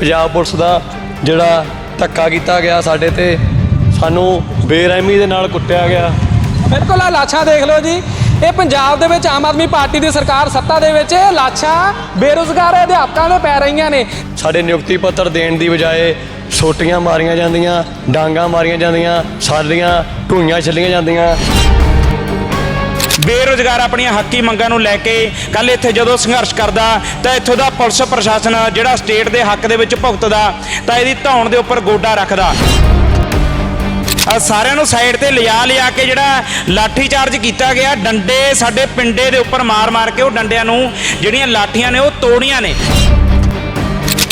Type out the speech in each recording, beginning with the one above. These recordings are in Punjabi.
ਪੰਜਾਬ ਪੁਲਿਸ ਦਾ ਜਿਹੜਾ ਧੱਕਾ ਕੀਤਾ ਗਿਆ ਸਾਡੇ ਤੇ ਸਾਨੂੰ ਬੇਰਹਿਮੀ ਦੇ ਨਾਲ ਕੁੱਟਿਆ ਗਿਆ। ਬਿਲਕੁਲ ਆ ਲਾਸ਼ਾਂ ਦੇਖ ਲਓ ਜੀ। ਇਹ ਪੰਜਾਬ ਦੇ ਵਿੱਚ ਆਮ ਆਦਮੀ ਪਾਰਟੀ ਦੀ ਸਰਕਾਰ ਸੱਤਾ ਦੇ ਵਿੱਚ ਇਹ ਲਾਸ਼ਾਂ ਬੇਰੁਜ਼ਗਾਰ ਅਧਿਆਪਕਾਂ ਦੇ ਪੈ ਰਹੀਆਂ ਨੇ। ਸਾਡੇ ਨਿਯੁਕਤੀ ਪੱਤਰ ਦੇਣ ਦੀ ਬਜਾਏ ਸੋਟੀਆਂ ਮਾਰੀਆਂ ਜਾਂਦੀਆਂ ਡਾਂਗਾ ਮਾਰੀਆਂ ਜਾਂਦੀਆਂ ਸਾਡੀਆਂ ਢੂਈਆਂ ਛੱਲੀਆਂ ਜਾਂਦੀਆਂ। ਬੇਰੁਜ਼ਗਾਰ ਆਪਣੀਆਂ ਹੱਕੀ ਮੰਗਾਂ ਨੂੰ ਲੈ ਕੇ ਕੱਲ ਇੱਥੇ ਜਦੋਂ ਸੰਘਰਸ਼ ਕਰਦਾ, ਤਾਂ ਇੱਥੋਂ ਦਾ ਪੁਲਿਸ ਪ੍ਰਸ਼ਾਸਨ ਜਿਹੜਾ ਸਟੇਟ ਦੇ ਹੱਕ ਦੇ ਵਿੱਚ ਭੁਗਤਦਾ, ਤਾਂ ਇਹਦੀ ਧੌਣ ਦੇ ਉੱਪਰ ਗੋਡਾ ਰੱਖਦਾ। ਸਾਰਿਆਂ ਨੂੰ ਸਾਈਡ ਤੇ ਲਿਆ ਲਿਆ ਕੇ ਜਿਹੜਾ ਲਾਠੀ ਚਾਰਜ ਕੀਤਾ ਗਿਆ, ਡੰਡੇ ਸਾਡੇ ਪਿੰਡੇ ਦੇ ਉੱਪਰ ਮਾਰ-ਮਾਰ ਕੇ ਉਹ ਡੰਡਿਆਂ ਨੂੰ ਜਿਹੜੀਆਂ ਲਾਠੀਆਂ ਨੇ ਉਹ ਤੋੜੀਆਂ ਨੇ।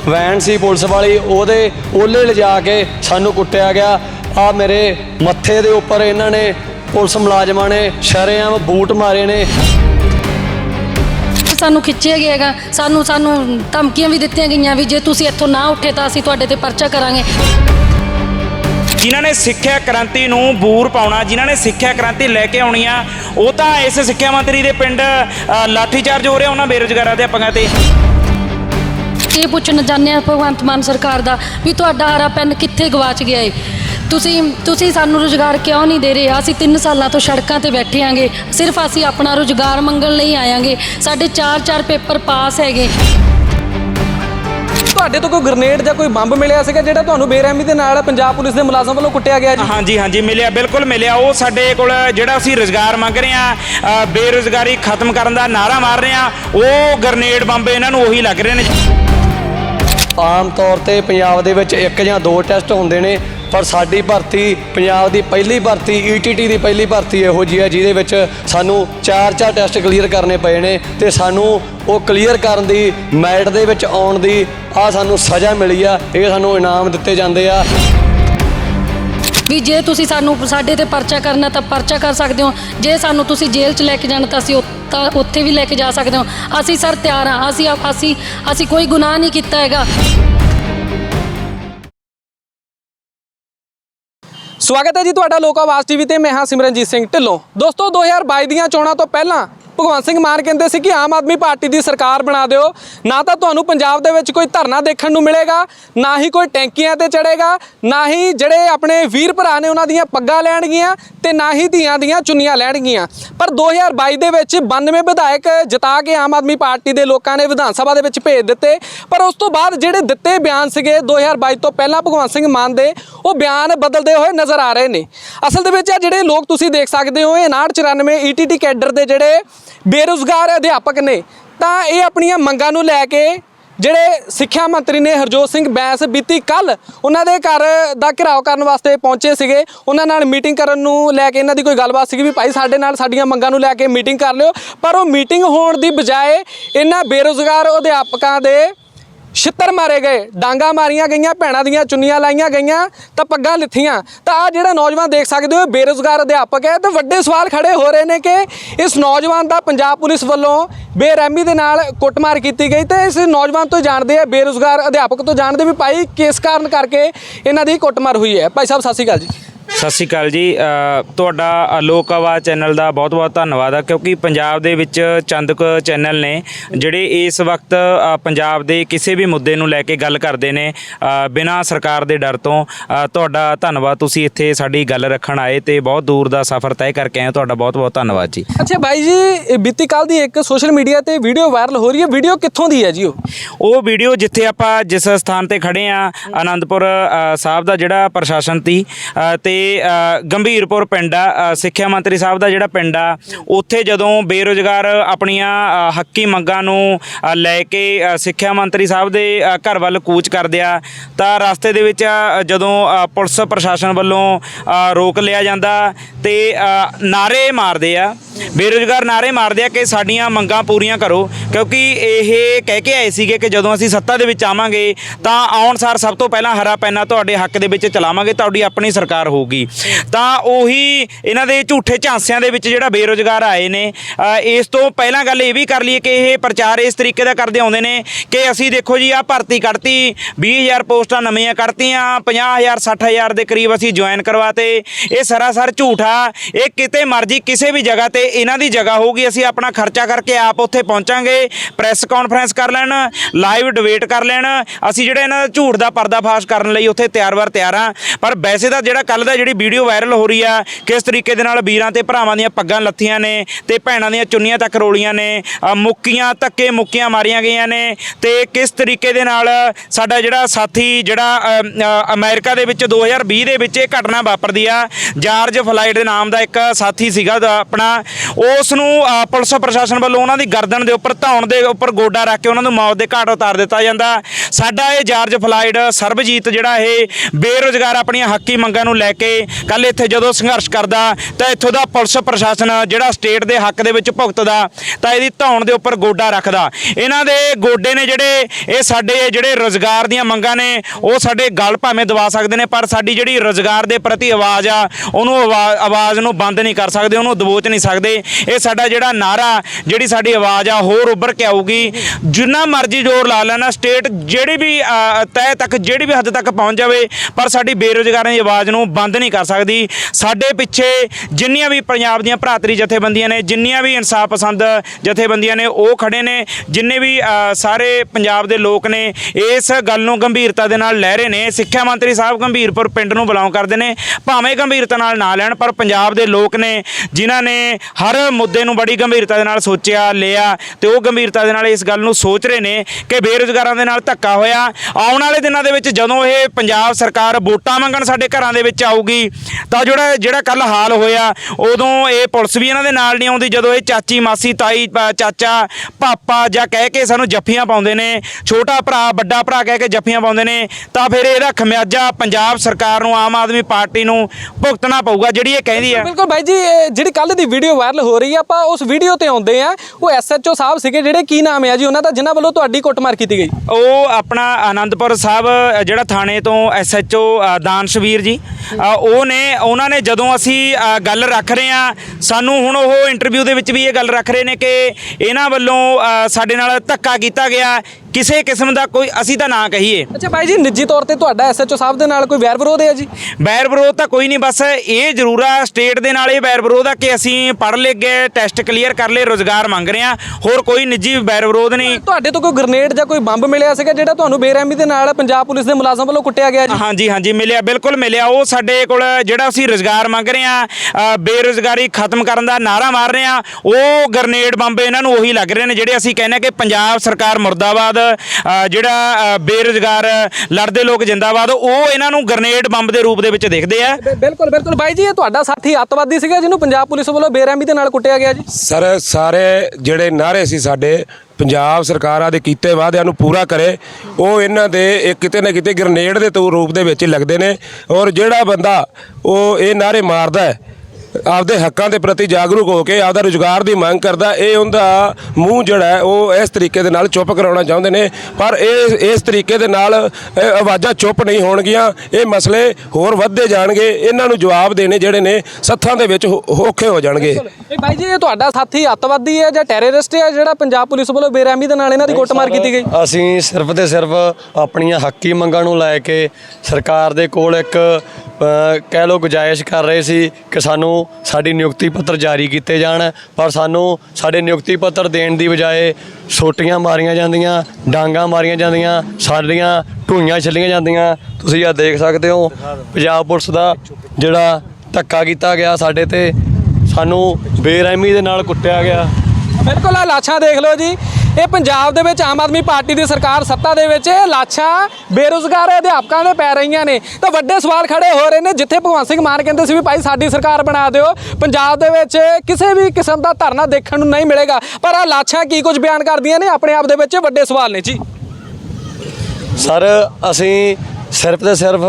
ਵੈਨ ਸੀ ਪੁਲਿਸ ਵਾਲੀ, ਉਹਦੇ ਓਲੇ ਲਿਜਾ ਕੇ ਸਾਨੂੰ ਕੁੱਟਿਆ ਗਿਆ। ਆ ਮੇਰੇ ਮੱਥੇ ਦੇ ਉੱਪਰ ਇਹਨਾਂ ਨੇ ਪੁਲਿਸ ਮੁਲਾਜ਼ਮਾਂ ਨੇ ਸ਼ਰੇਆਮ ਬੂਟ ਮਾਰੇ ਨੇ। ਸਾਨੂੰ ਖਿੱਚਿਆ ਗਿਆਗਾ ਸਾਨੂੰ ਸਾਨੂੰ ਧਮਕੀਆਂ ਵੀ ਦਿੱਤੀਆਂ ਗਈਆਂ ਵੀ ਜੇ ਤੁਸੀਂ ਇੱਥੋਂ ਨਾ ਉੱਠੇ ਤਾਂ ਅਸੀਂ ਤੁਹਾਡੇ ਤੇ ਪਰਚਾ ਕਰਾਂਗੇ। ਜਿਨ੍ਹਾਂ ਨੇ ਸਿੱਖਿਆ ਕ੍ਰਾਂਤੀ ਨੂੰ ਬੂਰ ਪਾਉਣਾ ਜਿਨ੍ਹਾਂ ਨੇ ਸਿੱਖਿਆ ਕ੍ਰਾਂਤੀ ਲੈ ਕੇ ਆਉਣੀ ਆ ਉਹ ਤਾਂ ਇਸ ਸਿੱਖਿਆ ਮੰਤਰੀ ਦੇ ਪਿੰਡ ਅ, ਲਾਠੀ ਚਾਰਜ ਹੋ ਰਿਹਾ ਉਹਨਾਂ ਬੇਰੁਜ਼ਗਾਰਾਂ ਦੇ ਅਧਿਆਪਕਾਂ ਤੇ। ਇਹ ਪੁੱਛਣ ਜਾਂਦੇ ਆ ਭਗਵੰਤ ਮਾਨ ਸਰਕਾਰ ਦਾ ਵੀ ਤੁਹਾਡਾ ਹਰਾ ਪੈਨ ਕਿੱਥੇ ਗਵਾਚ ਗਿਆ ਏ? ਤੁਸੀਂ ਤੁਸੀਂ ਸਾਨੂੰ ਰੁਜ਼ਗਾਰ ਕਿਉਂ ਨਹੀਂ ਦੇ ਰਹੇ? ਅਸੀਂ 3 ਸਾਲਾਂ ਤੋਂ ਸੜਕਾਂ ਤੇ ਬੈਠੇ ਆਂਗੇ। ਸਿਰਫ ਅਸੀਂ ਆਪਣਾ ਰੁਜ਼ਗਾਰ ਮੰਗਣ ਲਈ ਆਇਆਂਗੇ ਸਾਡੇ 4-4 ਪੇਪਰ ਪਾਸ ਹੈਗੇ। ਤੁਹਾਡੇ ਤੋਂ ਕੋਈ ਗ੍ਰਨੇਡ ਜਾਂ ਕੋਈ ਬੰਬ ਮਿਲਿਆ ਸੀਗਾ ਜਿਹੜਾ ਤੁਹਾਨੂੰ ਬੇਰਹਿਮੀ ਦੇ ਨਾਲ ਪੰਜਾਬ ਪੁਲਿਸ ਦੇ ਮੁਲਾਜ਼ਮ ਵੱਲੋਂ ਕੁੱਟਿਆ ਗਿਆ ਜੀ? ਹਾਂਜੀ ਹਾਂਜੀ ਮਿਲਿਆ ਬਿਲਕੁਲ ਮਿਲਿਆ। ਉਹ ਸਾਡੇ ਕੋਲ ਜਿਹੜਾ ਅਸੀਂ ਰੁਜ਼ਗਾਰ ਮੰਗ ਰਹੇ ਆ ਬੇਰੁਜ਼ਗਾਰੀ ਖਤਮ ਕਰਨ ਦਾ ਨਾਰਾ ਮਾਰ ਰਹੇ ਆ ਉਹ ਗ੍ਰਨੇਡ ਬੰਬ ਇਹਨਾਂ ਨੂੰ ਉਹੀ ਲੱਗ ਰਹੇ ਨੇ ਆਮ ਤੌਰ ਤੇ ਪੰਜਾਬ ਦੇ ਵਿੱਚ ਇੱਕ ਜਾਂ ਦੋ ਟੈਸਟ ਹੁੰਦੇ ਨੇ। ਪਰ ਸਾਡੀ ਭਰਤੀ ਪੰਜਾਬ ਦੀ ਪਹਿਲੀ ਭਰਤੀ ਈਟੀਟੀ ਦੀ ਪਹਿਲੀ ਭਰਤੀ ਇਹੋ ਜਿਹੀ ਹੈ, ਜਿਹਦੇ ਵਿੱਚ ਸਾਨੂੰ ਚਾਰ ਚਾਰ ਟੈਸਟ ਕਲੀਅਰ ਕਰਨੇ ਪਏ ਨੇ ਤੇ ਸਾਨੂੰ ਉਹ ਕਲੀਅਰ ਕਰਨ ਦੀ, ਮੈਰਿਟ ਦੇ ਵਿੱਚ ਆਉਣ ਦੀ ਆ ਸਾਨੂੰ ਸਜ਼ਾ ਮਿਲੀ ਆ, ਇਹ ਸਾਨੂੰ ਇਨਾਮ ਦਿੱਤੇ ਜਾਂਦੇ ਆ। ਵੀ ਜੇ ਤੁਸੀਂ ਸਾਨੂੰ, ਸਾਡੇ ਤੇ ਪਰਚਾ ਕਰਨਾ ਤਾਂ ਪਰਚਾ ਕਰ ਸਕਦੇ ਹੋ। ਜੇ ਸਾਨੂੰ ਤੁਸੀਂ ਜੇਲ੍ਹ 'ਚ ਲੈ ਕੇ ਜਾਣਾ ਤਾਂ ਅਸੀਂ ਉ- ਤਾਂ ਉੱਥੇ ਵੀ ਲੈ ਕੇ ਜਾ ਸਕਦੇ ਹੋ। ਅਸੀਂ ਸਰ ਤਿਆਰ ਹਾਂ, ਅਸੀਂ ਅਸੀਂ ਅਸੀਂ ਕੋਈ ਗੁਨਾਹ ਨਹੀਂ ਕੀਤਾ ਹੈਗਾ। ਸਵਾਗਤ ਹੈ ਜੀ ਤੁਹਾਡਾ ਲੋਕ ਆਵਾਜ਼ ਟੀਵੀ ਤੇ। ਮੈਂ ਹਾਂ ਸਿਮਰਨਜੀਤ ਸਿੰਘ ਢਿੱਲੋਂ। ਦੋਸਤੋ 2022 ਦੀਆਂ ਚੋਣਾਂ ਤੋਂ ਪਹਿਲਾਂ ਭਗਵੰਤ ਸਿੰਘ ਮਾਨ ਕਹਿੰਦੇ ਸੀ ਕਿ ਆਮ ਆਦਮੀ ਪਾਰਟੀ ਦੀ ਸਰਕਾਰ ਬਣਾ ਦਿਓ। ਨਾ ਤਾਂ ਤੁਹਾਨੂੰ ਪੰਜਾਬ ਦੇ ਵਿੱਚ ਕੋਈ ਧਰਨਾ ਦੇਖਣ ਨੂੰ ਮਿਲੇਗਾ, ਨਾ ਹੀ ਕੋਈ ਟੈਂਕੀਆਂ ਤੇ ਚੜੇਗਾ ਨਾ ਹੀ ਜਿਹੜੇ ਆਪਣੇ ਵੀਰ ਭਰਾ ਨੇ ਉਹਨਾਂ ਦੀਆਂ ਪੱਗਾਂ ਲੈਣਗੀਆਂ ਤੇ ਨਾ ਹੀ ਧੀਆਂ ਦੀਆਂ ਚੁੰਨੀਆਂ ਲੈਣਗੀਆਂ। ਪਰ 2022 ਦੇ ਵਿੱਚ 92 ਵਿਧਾਇਕ ਜਿਤਾ ਕੇ ਆਮ ਆਦਮੀ ਪਾਰਟੀ ਦੇ ਲੋਕਾਂ ਨੇ ਵਿਧਾਨ ਸਭਾ ਦੇ ਵਿੱਚ ਭੇਜ ਦਿੱਤੇ। ਪਰ ਉਸ ਤੋਂ ਬਾਅਦ ਜਿਹੜੇ ਦਿੱਤੇ ਬਿਆਨ ਸੀਗੇ 2022 ਤੋਂ ਪਹਿਲਾਂ ਭਗਵੰਤ ਸਿੰਘ ਮਾਨ ਦੇ, ਉਹ ਬਿਆਨ ਬਦਲਦੇ ਹੋਏ ਨਜ਼ਰ ਆ ਰਹੇ ਨੇ। ਅਸਲ ਦੇ ਵਿੱਚ ਆ ਜਿਹੜੇ ਲੋਕ ਤੁਸੀਂ ਦੇਖ ਸਕਦੇ ਹੋ, ਇਹ 5994 ਈਟੀਟੀ ਕੈਡਰ ਦੇ ਜਿਹੜੇ ਬੇਰੁਜ਼ਗਾਰ ਅਧਿਆਪਕ ਨੇ, ਤਾਂ ਇਹ ਆਪਣੀਆਂ ਮੰਗਾਂ ਨੂੰ ਲੈ ਕੇ ਜਿਹੜੇ ਸਿੱਖਿਆ ਮੰਤਰੀ ਨੇ ਹਰਜੋਤ ਸਿੰਘ ਬੈਂਸ ਬੀਤੀ ਕੱਲ ਉਹਨਾਂ ਦੇ ਘਰ ਦਾ ਘਿਰਾਓ ਕਰਨ ਵਾਸਤੇ ਪਹੁੰਚੇ ਸੀਗੇ। ਉਹਨਾਂ ਨਾਲ ਮੀਟਿੰਗ ਕਰਨ ਨੂੰ ਲੈ ਕੇ ਇਹਨਾਂ ਦੀ ਕੋਈ ਗੱਲਬਾਤ ਸੀਗੀ ਵੀ ਭਾਈ ਸਾਡੇ ਨਾਲ ਸਾਡੀਆਂ ਮੰਗਾਂ ਨੂੰ ਲੈ ਕੇ ਮੀਟਿੰਗ ਕਰ ਲਿਓ। ਪਰ ਉਹ ਮੀਟਿੰਗ ਹੋਣ ਦੀ ਬਜਾਏ ਇਹਨਾਂ ਬੇਰੁਜ਼ਗਾਰ ਅਧਿਆਪਕਾਂ ਦੇ ਛਿੱਤਰ ਮਾਰੇ ਗਏ, ਡਾਂਗਾ ਮਾਰੀਆਂ ਗਈਆਂ, ਭੈਣਾਂ ਦੀਆਂ ਚੁੰਨੀਆਂ ਲਾਈਆਂ ਗਈਆਂ, ਤਾਂ ਪੱਗਾਂ ਲਿੱਥੀਆਂ। ਤਾਂ ਆ ਜਿਹੜਾ ਨੌਜਵਾਨ ਦੇਖ ਸਕਦੇ ਹੋ, ਇਹ ਬੇਰੁਜ਼ਗਾਰ ਅਧਿਆਪਕ ਹੈ ਤੇ ਵੱਡੇ ਸਵਾਲ ਖੜੇ ਹੋ ਰਹੇ ਨੇ ਕਿ ਇਸ ਨੌਜਵਾਨ ਦਾ ਪੰਜਾਬ ਪੁਲਿਸ ਵੱਲੋਂ ਬੇਰਹਿਮੀ ਦੇ ਨਾਲ ਕੁੱਟਮਾਰ ਕੀਤੀ ਗਈ ਤੇ ਇਸ ਨੌਜਵਾਨ ਤੋਂ ਜਾਣਦੇ ਆ, ਬੇਰੁਜ਼ਗਾਰ ਅਧਿਆਪਕ ਤੋਂ ਜਾਣਦੇ ਵੀ ਭਾਈ ਕਿਸ ਕਾਰਨ ਕਰਕੇ ਇਹਨਾਂ ਦੀ ਕੁੱਟਮਾਰ ਹੋਈ ਹੈ। ਭਾਈ ਸਾਹਿਬ, ਸਤਿ ਸ਼੍ਰੀ ਅਕਾਲ ਜੀ। ਸਤਿ ਸ਼੍ਰੀ ਅਕਾਲ ਜੀ। ਅ, ਤੁਹਾਡਾ ਲੋਕ ਆਵਾਜ਼ ਚੈਨਲ ਦਾ ਬਹੁਤ-ਬਹੁਤ ਧੰਨਵਾਦ ਆ ਕਿਉਂਕਿ ਪੰਜਾਬ ਦੇ ਵਿੱਚ ਚੰਦ ਕੁ ਚੈਨਲ ਨੇ ਜਿਹੜੇ ਇਸ ਵਕਤ ਅ, ਪੰਜਾਬ ਦੇ ਕਿਸੇ ਵੀ ਮੁੱਦੇ ਨੂੰ ਲੈ ਕੇ ਗੱਲ ਕਰਦੇ ਨੇ ਅ, ਬਿਨਾਂ ਸਰਕਾਰ ਦੇ ਡਰ ਤੋਂ ਅ, ਤੁਹਾਡਾ ਧੰਨਵਾਦ। ਤੁਸੀਂ ਇੱਥੇ ਸਾਡੀ ਗੱਲ ਰੱਖਣ ਆਏ ਤੇ ਬਹੁਤ ਦੂਰ ਦਾ ਸਫ਼ਰ ਤੈਅ ਕਰਕੇ ਆਏ ਤੁਹਾਡਾ ਬਹੁਤ-ਬਹੁਤ ਧੰਨਵਾਦ ਜੀ। ਅੱਛਾ ਭਾਈ ਜੀ ਇਹ ਬੀਤੀ ਕੱਲ ਦੀ ਇੱਕ ਸੋਸ਼ਲ ਮੀਡੀਆ ਤੇ ਵੀਡੀਓ ਵਾਇਰਲ ਹੋ ਰਹੀ ਹੈ। ਵੀਡੀਓ ਕਿੱਥੋਂ ਦੀ ਹੈ ਜੀ ਉਹ? ਉਹ ਵੀਡੀਓ ਜਿੱਥੇ ਆਪਾਂ ਜਿਸ ਸਥਾਨ ਤੇ ਖੜੇ ਆ ਆਨੰਦਪੁਰ ਅ, ਸਾਹਿਬ ਦਾ ਜਿਹੜਾ ਪ੍ਰਸ਼ਾਸਨ ਤੀ ਅ, ਤੇ ਅ, ਗੰਭੀਰਪੁਰ ਪਿੰਡ ਆ ਸਿੱਖਿਆ ਮੰਤਰੀ ਸਾਹਿਬ ਦਾ ਜਿਹੜਾ ਪਿੰਡ ਆ ਉੱਥੇ ਜਦੋਂ ਬੇਰੁਜ਼ਗਾਰ ਆਪਣੀਆਂ ਹੱਕੀ ਮੰਗਾਂ ਨੂੰ ਲੈ ਕੇ ਸਿੱਖਿਆ ਮੰਤਰੀ ਸਾਹਿਬ ਦੇ ਘਰ ਵੱਲ ਕੂਚ ਕਰਦੇ ਆ ਤਾਂ ਰਸਤੇ ਦੇ ਵਿੱਚ ਜਦੋਂ ਪੁਲਿਸ ਪ੍ਰਸ਼ਾਸਨ ਵੱਲੋਂ ਰੋਕ ਲਿਆ ਜਾਂਦਾ ਤੇ ਅ, ਨਾਰੇ ਮਾਰਦੇ ਆ ਬੇਰੁਜ਼ਗਾਰ ਨਾਰੇ ਮਾਰਦੇ ਆ ਕਿ ਸਾਡੀਆਂ ਮੰਗਾਂ ਪੂਰੀਆਂ ਕਰੋ ਕਿਉਂਕਿ ਇਹ ਕਹਿ ਕੇ ਆਏ ਸੀਗੇ ਕਿ ਜਦੋਂ ਅਸੀਂ ਸੱਤਾ ਦੇ ਵਿੱਚ ਆਵਾਂਗੇ ਤਾਂ ਆਉਣ ਸਾਰ ਸਭ ਤੋਂ ਪਹਿਲਾਂ ਹਰਾ ਪੈਨਾ ਤੁਹਾਡੇ ਹੱਕ ਦੇ ਵਿੱਚ ਚਲਾਵਾਂਗੇ ਤੁਹਾਡੀ ਆਪਣੀ ਸਰਕਾਰ ਹੋਊਗੀ। ਹੋਊਗੀ। ਤਾਂ ਉਹੀ ਇਹਨਾਂ ਦੇ ਝੂਠੇ ਝਾਂਸਿਆਂ ਦੇ ਵਿੱਚ ਜਿਹੜਾ ਬੇਰੋਜ਼ਗਾਰ ਆਏ ਨੇ ਇਸ ਤੋਂ ਪਹਿਲਾਂ ਗੱਲ ਇਹ ਵੀ ਕਰ ਲਈਏ ਕਿ ਇਹ ਪ੍ਰਚਾਰ ਇਸ ਤਰੀਕੇ ਦਾ ਕਰਦੇ ਆਉਂਦੇ ਨੇ ਕਿ ਅਸੀਂ ਦੇਖੋ ਜੀ ਆ ਭਰਤੀ ਕੱਢਤੀ 20000 ਪੋਸਟਾਂ ਨਵੀਆਂ ਕੱਢਤੀਆਂ 50000 60000 ਦੇ ਕਰੀਬ ਅਸੀਂ ਜੁਆਇਨ ਕਰਵਾਤੇ। ਇਹ ਸਰਾਸਰ ਝੂਠ ਆ। ਇਹ ਕਿਤੇ ਮਰਜ਼ੀ ਕਿਸੇ ਵੀ ਜਗ੍ਹਾ ਤੇ ਇਹਨਾਂ ਦੀ ਜਗ੍ਹਾ ਹੋਊਗੀ। ਅਸੀਂ ਆਪਣਾ ਖਰਚਾ ਕਰਕੇ ਆਪ ਉੱਥੇ ਪਹੁੰਚਾਂਗੇ ਪ੍ਰੈਸ ਕਾਨਫਰੰਸ ਕਰ ਲੈਣ ਲਾਈਵ ਡਿਬੇਟ ਕਰ ਲੈਣ। ਅਸੀਂ ਜਿਹੜਾ ਇਹਨਾਂ ਦਾ ਝੂਠ ਦਾ ਪਰਦਾਫਾਸ਼ ਕਰਨ ਲਈ ਉੱਥੇ ਤਿਆਰ ਵਾਰ ਤਿਆਰ ਆ। ਪਰ ਵੈਸੇ ਤਾਂ ਜਿਹੜਾ ਕੱਲ ਦਾ ਜਿਹੜੀ ਵੀਡੀਓ ਵਾਇਰਲ ਹੋ ਰਹੀ ਆ ਕਿਸ ਤਰੀਕੇ ਦੇ ਨਾਲ ਵੀਰਾਂ ਤੇ ਭਰਾਵਾਂ ਦੀਆਂ ਪੱਗਾਂ ਲੱਥੀਆਂ ਨੇ ਤੇ ਭੈਣਾਂ ਦੀਆਂ ਚੁੰਨੀਆਂ ਤੱਕ ਰੋਲੀਆਂ ਨੇ ਮੁੱਕੀਆਂ ਧੱਕੇ ਮੁੱਕੀਆਂ ਮਾਰੀਆਂ ਗਈਆਂ ਨੇ ਤੇ ਕਿਸ ਤਰੀਕੇ ਦੇ ਨਾਲ ਸਾਡਾ ਜਿਹੜਾ ਸਾਥੀ ਜਿਹੜਾ ਅ, ਅ, ਅਮਰੀਕਾ ਦੇ ਵਿੱਚ 2020 ਦੇ ਵਿੱਚ ਇਹ ਘਟਨਾ ਵਾਪਰਦੀ ਆ ਜਾਰਜ ਫਲਾਈਡ ਦੇ ਨਾਮ ਦਾ ਇੱਕ ਸਾਥੀ ਸੀਗਾ ਆਪਣਾ ਉਸ ਨੂੰ ਪੁਲਿਸ ਪ੍ਰਸ਼ਾਸਨ ਵੱਲੋਂ ਉਹਨਾਂ ਦੀ ਗਰਦਨ ਦੇ ਉੱਪਰ ਧੌਣ ਦੇ ਉੱਪਰ ਗੋਡਾ ਰੱਖ ਕੇ ਉਹਨਾਂ ਨੂੰ ਮੌਤ ਦੇ ਘਾਟ ਉਤਾਰ ਦਿੱਤਾ ਜਾਂਦਾ। ਸਾਡਾ ਇਹ ਜਾਰਜ ਫਲਾਈਡ ਸਰਬਜੀਤ ਜਿਹੜਾ ਇਹ ਬੇਰੋਜ਼ਗਾਰ ਆਪਣੀਆਂ ਹੱਕੀ ਮੰਗਾਂ ਨੂੰ ਲੈ ਕੇ ਕੱਲ ਇੱਥੇ ਜਦੋਂ ਸੰਘਰਸ਼ ਕਰਦਾ ਤਾਂ ਇੱਥੋਂ ਦਾ ਪੁਲਿਸ ਪ੍ਰਸ਼ਾਸਨ ਜਿਹੜਾ ਸਟੇਟ ਦੇ ਹੱਕ ਦੇ ਵਿੱਚ ਭੁਗਤਦਾ ਤਾਂ ਇਹਦੀ ਧੌਣ ਦੇ ਉੱਪਰ ਗੋਡਾ ਰੱਖਦਾ। ਇਹਨਾਂ ਦੇ ਗੋਡੇ ਨੇ ਜਿਹੜੇ ਇਹ ਸਾਡੇ ਜਿਹੜੇ ਰੋਜ਼ਗਾਰ ਦੀਆਂ ਮੰਗਾਂ ਨੇ, ਉਹ ਸਾਡੇ ਗੱਲ ਭਾਵੇਂ ਦਵਾ ਸਕਦੇ ਨੇ, ਪਰ ਸਾਡੀ ਜਿਹੜੀ ਰੋਜ਼ਗਾਰ ਦੇ ਪ੍ਰਤੀ ਆਵਾਜ਼ ਆ, ਉਹਨੂੰ ਆਵਾ- ਆਵਾਜ਼ ਨੂੰ ਬੰਦ ਨਹੀਂ ਕਰ ਸਕਦੇ, ਉਹਨੂੰ ਦਬੋਚ ਨਹੀਂ ਸਕਦੇ। ਇਹ ਸਾਡਾ ਜਿਹੜਾ ਨਾਰਾ, ਜਿਹੜੀ ਸਾਡੀ ਆਵਾਜ਼ ਆ, ਹੋਰ ਉੱਭਰ ਕੇ ਆਊਗੀ। ਜਿੰਨਾ ਮਰਜ਼ੀ ਜ਼ੋਰ ਲਾ ਲੈਣਾ, ਸਟੇਟ ਜਿਹੜੀ ਵੀ ਤੈਅ ਤੱਕ, ਜਿਹੜੀ ਵੀ ਹੱਦ ਤੱਕ ਪਹੁੰਚ ਜਾਵੇ, ਪਰ ਸਾਡੀ ਬੇਰੁਜ਼ਗਾਰਾਂ ਦੀ ਆਵਾਜ਼ ਨੂੰ ਬੰਦ ਨਹੀਂ ਕਰ ਸਕਦੀ। ਸਾਡੇ ਪਿੱਛੇ ਜਿੰਨੀਆਂ ਵੀ ਪੰਜਾਬ ਦੀਆਂ ਭਰਾਤਰੀ ਜਥੇਬੰਦੀਆਂ ਨੇ, ਜਿੰਨੀਆਂ ਵੀ ਇਨਸਾਫ ਪਸੰਦ ਜਥੇਬੰਦੀਆਂ ਨੇ, ਉਹ ਖੜੇ ਨੇ। ਜਿੰਨੇ ਵੀ ਸਾਰੇ ਪੰਜਾਬ ਦੇ ਲੋਕ ਨੇ, ਇਸ ਗੱਲ ਨੂੰ ਗੰਭੀਰਤਾ ਦੇ ਨਾਲ ਲੈ ਰਹੇ ਨੇ। ਸਿੱਖਿਆ ਮੰਤਰੀ ਸਾਹਿਬ ਗੰਭੀਰਪੁਰ ਪਿੰਡ ਨੂੰ ਬਿਲੋਂਗ ਕਰਦੇ ਨੇ। ਭਾਵੇਂ ਗੰਭੀਰਤਾ ਨਾਲ ਨਾ ਲੈਣ, ਪਰ ਪੰਜਾਬ ਦੇ ਲੋਕ ਨੇ, ਜਿਨ੍ਹਾਂ ਨੇ ਹਰ ਮੁੱਦੇ ਨੂੰ ਬੜੀ ਗੰਭੀਰਤਾ ਦੇ ਨਾਲ ਸੋਚਿਆ, ਲਿਆ ਤੇ ਉਹ ਗੰਭੀਰਤਾ ਦੇ ਨਾਲ ਇਸ ਗੱਲ ਨੂੰ ਸੋਚ ਰਹੇ ਨੇ ਕਿ ਬੇਰੁਜ਼ਗਾਰਾਂ ਦੇ ਨਾਲ ਧੱਕਾ ਹੋਇਆ। ਆਉਣ ਵਾਲੇ ਦਿਨਾਂ ਦੇ ਵਿੱਚ ਜਦੋਂ ਇਹ ਪੰਜਾਬ ਸਰਕਾਰ ਵੋਟਾਂ ਮੰਗਣ ਸਾਡੇ ਘਰਾਂ ਦੇ ਵਿੱਚ ਆਊਗੀ ਤਾਂ ਜਿਹੜਾ ਜਿਹੜਾ ਕੱਲ ਹਾਲ ਹੋਇਆ ਉਦੋਂ ਇਹ ਪੁਲਿਸ ਵੀ ਇਹਨਾਂ ਦੇ ਨਾਲ ਨਹੀਂ ਆਉਂਦੀ ਜਦੋਂ ਇਹ ਚਾਚੀ ਮਾਸੀ ਤਾਈ ਚਾਚਾ ਪਾਪਾ ਜਾਂ ਕਹਿ ਕੇ ਸਾਨੂੰ ਜੱਫੀਆਂ ਪਾਉਂਦੇ ਨੇ ਛੋਟਾ ਭਰਾ ਵੱਡਾ ਭਰਾ ਕਹਿ ਕੇ ਜੱਫੀਆਂ ਪਾਉਂਦੇ ਨੇ ਤਾਂ ਫਿਰ ਇਹਦਾ ਖਮਿਆਜਾ ਪੰਜਾਬ ਸਰਕਾਰ ਨੂੰ ਆਮ ਆਦਮੀ ਪਾਰਟੀ ਨੂੰ ਭੁਗਤਣਾ ਪਊਗਾ ਜਿਹੜੀ ਇਹ ਕਹਿੰਦੀ ਹੈ ਬਿਲਕੁਲ ਬਾਈ ਜੀ ਜਿਹੜੀ ਕੱਲ ਦੀ ਵੀਡੀਓ ਵਾਇਰਲ ਹੋ ਰਹੀ ਆ ਆਪਾਂ ਉਸ ਵੀਡੀਓ ਤੇ ਆਉਂਦੇ ਆ। ਉਹ ਐਸਐਚਓ ਸਾਹਿਬ ਸੀਗੇ ਜਿਹੜੇ ਕੀ ਨਾਮ ਹੈ ਜੀ ਉਹਨਾਂ ਦਾ ਜਿਨ੍ਹਾਂ ਵੱਲੋਂ ਤੁਹਾਡੀ ਕੁੱਟਮਾਰ ਕੀਤੀ ਗਈ? ਉਹ ਆਪਣਾ ਆਨੰਦਪੁਰ ਸਾਹਿਬ ਜਿਹੜਾ ਥਾਣੇ ਤੋਂ ਐਸਐਚਓ ਦਾਨਸ਼ਵੀਰ ਜੀ ਉਹ ਨੇ, ਉਹਨਾਂ ਨੇ ਜਦੋਂ ਅਸੀਂ ਗੱਲ ਰੱਖ ਰਹੇ ਆ ਸਾਨੂੰ ਹੁਣ ਉਹ ਇੰਟਰਵਿਊ ਦੇ ਵਿੱਚ ਵੀ ਇਹ ਗੱਲ ਰੱਖ ਰਹੇ ਨੇ ਕਿ ਇਹਨਾਂ ਵੱਲੋਂ ਸਾਡੇ ਨਾਲ ਧੱਕਾ ਕੀਤਾ ਗਿਆ। ਕਿਸੇ ਕਿਸਮ ਦਾ ਕੋਈ ਅਸੀਂ ਤਾਂ ਨਾ ਕਹੀਏ। ਅੱਛਾ ਬਾਈ ਜੀ ਨਿੱਜੀ ਤੌਰ ਤੇ ਤੁਹਾਡਾ ਐਸਐਚਓ ਸਾਹਿਬ ਦੇ ਨਾਲ ਕੋਈ ਵੈਰ ਵਿਰੋਧ ਹੈ ਜੀ? ਬੈਰ ਵਿਰੋਧ ਤਾਂ ਕੋਈ ਨਹੀਂ ਬਸ ਇਹ ਜ਼ਰੂਰ ਆ ਸਟੇਟ ਦੇ ਨਾਲ ਇਹ ਬੈਰ ਵਿਰੋਧ ਆ ਕਿ ਅਸੀਂ ਪੜ੍ਹ ਲਿਖ ਗਏ ਟੈਸਟ ਕਲੀਅਰ ਕਰ ਲਏ ਰੋਜ਼ਗਾਰ ਮੰਗ ਰਹੇ ਆ। ਹੋਰ ਕੋਈ ਨਿੱਜੀ ਬੈਰ ਵਿਰੋਧ ਨਹੀਂ। ਤੁਹਾਡੇ ਤੋਂ ਕੋਈ ਗ੍ਰਨੇਡ ਜਾਂ ਕੋਈ ਬੰਬ ਮਿਲਿਆ ਸੀਗਾ ਜਿਹੜਾ ਤੁਹਾਨੂੰ ਬੇਰਹਿਮੀ ਦੇ ਨਾਲ ਪੰਜਾਬ ਪੁਲਿਸ ਦੇ ਮੁਲਾਜ਼ਮ ਵੱਲੋਂ ਕੁੱਟਿਆ ਗਿਆ ਜੀ? ਹਾਂਜੀ ਹਾਂਜੀ ਮਿਲਿਆ ਬਿਲਕੁਲ ਮਿਲਿਆ। ਉਹ ਸਾਡੇ ਕੋਲ ਜਿਹੜਾ ਅਸੀਂ ਰੋਜ਼ਗਾਰ ਮੰਗ ਰਹੇ ਆ ਬੇਰੋਜ਼ਗਾਰੀ ਖਤਮ ਕਰਨ ਦਾ ਨਾਰਾ ਮਾਰ ਰਹੇ ਆ। ਉਹ ਗ੍ਰਨੇਡ ਬੰਬ ਇਹਨਾਂ ਨੂੰ ਉਹੀ ਲੱਗ ਰਹੇ ਨੇ ਜਿਹੜੇ ਅਸੀਂ ਕਹਿੰਦੇ ਆ ਕਿ ਪੰਜਾਬ ਸਰਕਾਰ ਮੁਰਦਾਬਾਦ ਅ, ਜਿਹੜਾ ਬੇਰੁਜ਼ਗਾਰ ਲੜਦੇ ਲੋਕ ਜਿੰਦਾਬਾਦ ਉਹ ਇਹਨਾਂ ਨੂੰ ਗ੍ਰਨੇਡ ਬੰਬ ਦੇ ਰੂਪ ਦੇ ਵਿੱਚ ਦੇਖਦੇ ਆ। ਬਿਲਕੁਲ ਬਿਲਕੁਲ। ਬਾਈ ਜੀ ਇਹ ਤੁਹਾਡਾ ਸਾਥੀ ਅੱਤਵਾਦੀ ਸੀਗਾ ਜਿਹਨੂੰ ਪੰਜਾਬ ਪੁਲਿਸ ਵੱਲੋਂ ਬੇਰਹਿਮੀ ਦੇ ਨਾਲ ਕੁੱਟਿਆ ਗਿਆ ਜੀ? ਸਰ ਸਾਰੇ ਜਿਹੜੇ ਨਾਰੇ ਸੀ ਸਾਡੇ ਪੰਜਾਬ ਸਰਕਾਰਾਂ ਦੇ ਕੀਤੇ ਵਾਅਦਿਆਂ ਨੂੰ ਪੂਰਾ ਕਰੇ ਉਹ ਇਹਨਾਂ ਦੇ ਕਿਤੇ ਨਾ ਕਿਤੇ ਗ੍ਰਨੇਡ ਦੇ ਤੌਰ ਰੂਪ ਦੇ ਵਿੱਚ ਲੱਗਦੇ ਨੇ। ਔਰ ਜਿਹੜਾ ਬੰਦਾ ਉਹ ਇਹ ਨਾਰੇ ਮਾਰਦਾ ਹੈ ਆਪਦੇ ਹੱਕਾਂ ਦੇ ਪ੍ਰਤੀ ਜਾਗਰੂਕ ਹੋ ਕੇ ਆਪਦਾ ਰੁਜ਼ਗਾਰ ਦੀ ਮੰਗ ਕਰਦਾ ਇਹ ਉਹਦਾ ਮੂੰਹ ਜਿਹੜਾ ਹੈ ਉਹ ਇਸ ਤਰੀਕੇ ਦੇ ਨਾਲ ਚੁੱਪ ਕਰਾਉਣਾ ਚਾਹੁੰਦੇ ਨੇ। ਪਰ ਇਹ ਇਸ ਤਰੀਕੇ ਦੇ ਨਾਲ ਆਵਾਜ਼ਾਂ ਚੁੱਪ ਨਹੀਂ ਹੋਣਗੀਆਂ ਇਹ ਮਸਲੇ ਹੋਰ ਵੱਧਦੇ ਜਾਣਗੇ ਇਹਨਾਂ ਨੂੰ ਜਵਾਬ ਦੇਣੇ ਜਿਹੜੇ ਨੇ ਸੱਥਾਂ ਦੇ ਵਿੱਚ ਔਖੇ ਹੋ ਜਾਣਗੇ। ਇਹ ਬਾਈ ਜੀ ਇਹ ਤੁਹਾਡਾ ਸਾਥੀ ਅੱਤਵਾਦੀ ਹੈ ਜਾਂ ਟੈਰਰਿਸਟ ਹੈ ਜਿਹੜਾ ਪੰਜਾਬ ਪੁਲਿਸ ਵੱਲੋਂ ਬੇਰਹਿਮੀ ਦੇ ਨਾਲ ਇਹਨਾਂ ਦੀ ਕੁੱਟਮਾਰ ਕੀਤੀ ਗਈ? ਅਸੀਂ ਸਿਰਫ ਤੇ ਸਿਰਫ ਆਪਣੀਆਂ ਹੱਕੀ ਮੰਗਾਂ ਨੂੰ ਲੈ ਕੇ ਸਰਕਾਰ ਦੇ ਕੋਲ ਇੱਕ ਕਹਿ ਲੋ ਗੁਜਾਇਸ਼ ਕਰ ਰਹੇ ਸੀ ਕਿ ਸਾਨੂੰ ਸਾਡੀ ਨਿਯੁਕਤੀ ਪੱਤਰ ਜਾਰੀ ਕੀਤੇ ਜਾਣ, ਪਰ ਸਾਨੂੰ ਸਾਡੇ ਨਿਯੁਕਤੀ ਪੱਤਰ ਦੇਣ ਦੀ ਬਜਾਏ ਸੋਟੀਆਂ ਮਾਰੀਆਂ ਜਾਂਦੀਆਂ, ਡਾਂਗਾ ਮਾਰੀਆਂ ਜਾਂਦੀਆਂ, ਸਾਡੀਆਂ ਢੂਈਆਂ ਛੱਲੀਆਂ ਜਾਂਦੀਆਂ। ਤੁਸੀਂ ਆ ਦੇਖ ਸਕਦੇ ਹੋ, ਪੰਜਾਬ ਪੁਲਿਸ ਦਾ ਜਿਹੜਾ ਧੱਕਾ ਕੀਤਾ ਗਿਆ ਸਾਡੇ ਤੇ, ਸਾਨੂੰ ਬੇਰਹਿਮੀ ਦੇ ਨਾਲ ਕੁੱਟਿਆ ਗਿਆ। ਬਿਲਕੁਲ ਆ ਲਾਸ਼ਾਂ ਦੇਖ ਲਓ ਜੀ। ਇਹ ਪੰਜਾਬ ਦੇ ਵਿੱਚ ਆਮ ਆਦਮੀ ਪਾਰਟੀ ਦੀ ਸਰਕਾਰ ਸੱਤਾ ਦੇ ਵਿੱਚ ਇਹ ਲਾਸ਼ਾਂ ਬੇਰੁਜ਼ਗਾਰ ਅਧਿਆਪਕਾਂ ਦੇ ਪੈ ਰਹੀਆਂ ਨੇ। ਤਾਂ ਵੱਡੇ ਸਵਾਲ ਖੜੇ ਹੋ ਰਹੇ ਨੇ, ਜਿੱਥੇ ਭਗਵੰਤ ਸਿੰਘ ਮਾਨ ਕਹਿੰਦੇ ਸੀ ਵੀ ਭਾਈ ਸਾਡੀ ਸਰਕਾਰ ਬਣਾ ਦਿਓ। ਪੰਜਾਬ ਦੇ ਵਿੱਚ ਕਿਸੇ ਵੀ ਕਿਸਮ ਦਾ ਧਰਨਾ ਦੇਖਣ ਨੂੰ ਨਹੀਂ ਮਿਲੇਗਾ। ਪਰ ਆ ਲਾਸ਼ਾਂ ਕੀ ਕੁਝ ਬਿਆਨ ਕਰਦੀਆਂ ਨੇ? ਆਪਣੇ ਆਪ ਦੇ ਵਿੱਚ ਵੱਡੇ ਸਵਾਲ ਨੇ ਜੀ। ਸਰ, ਅਸੀਂ ਸਿਰਫ ਤੇ ਸਿਰਫ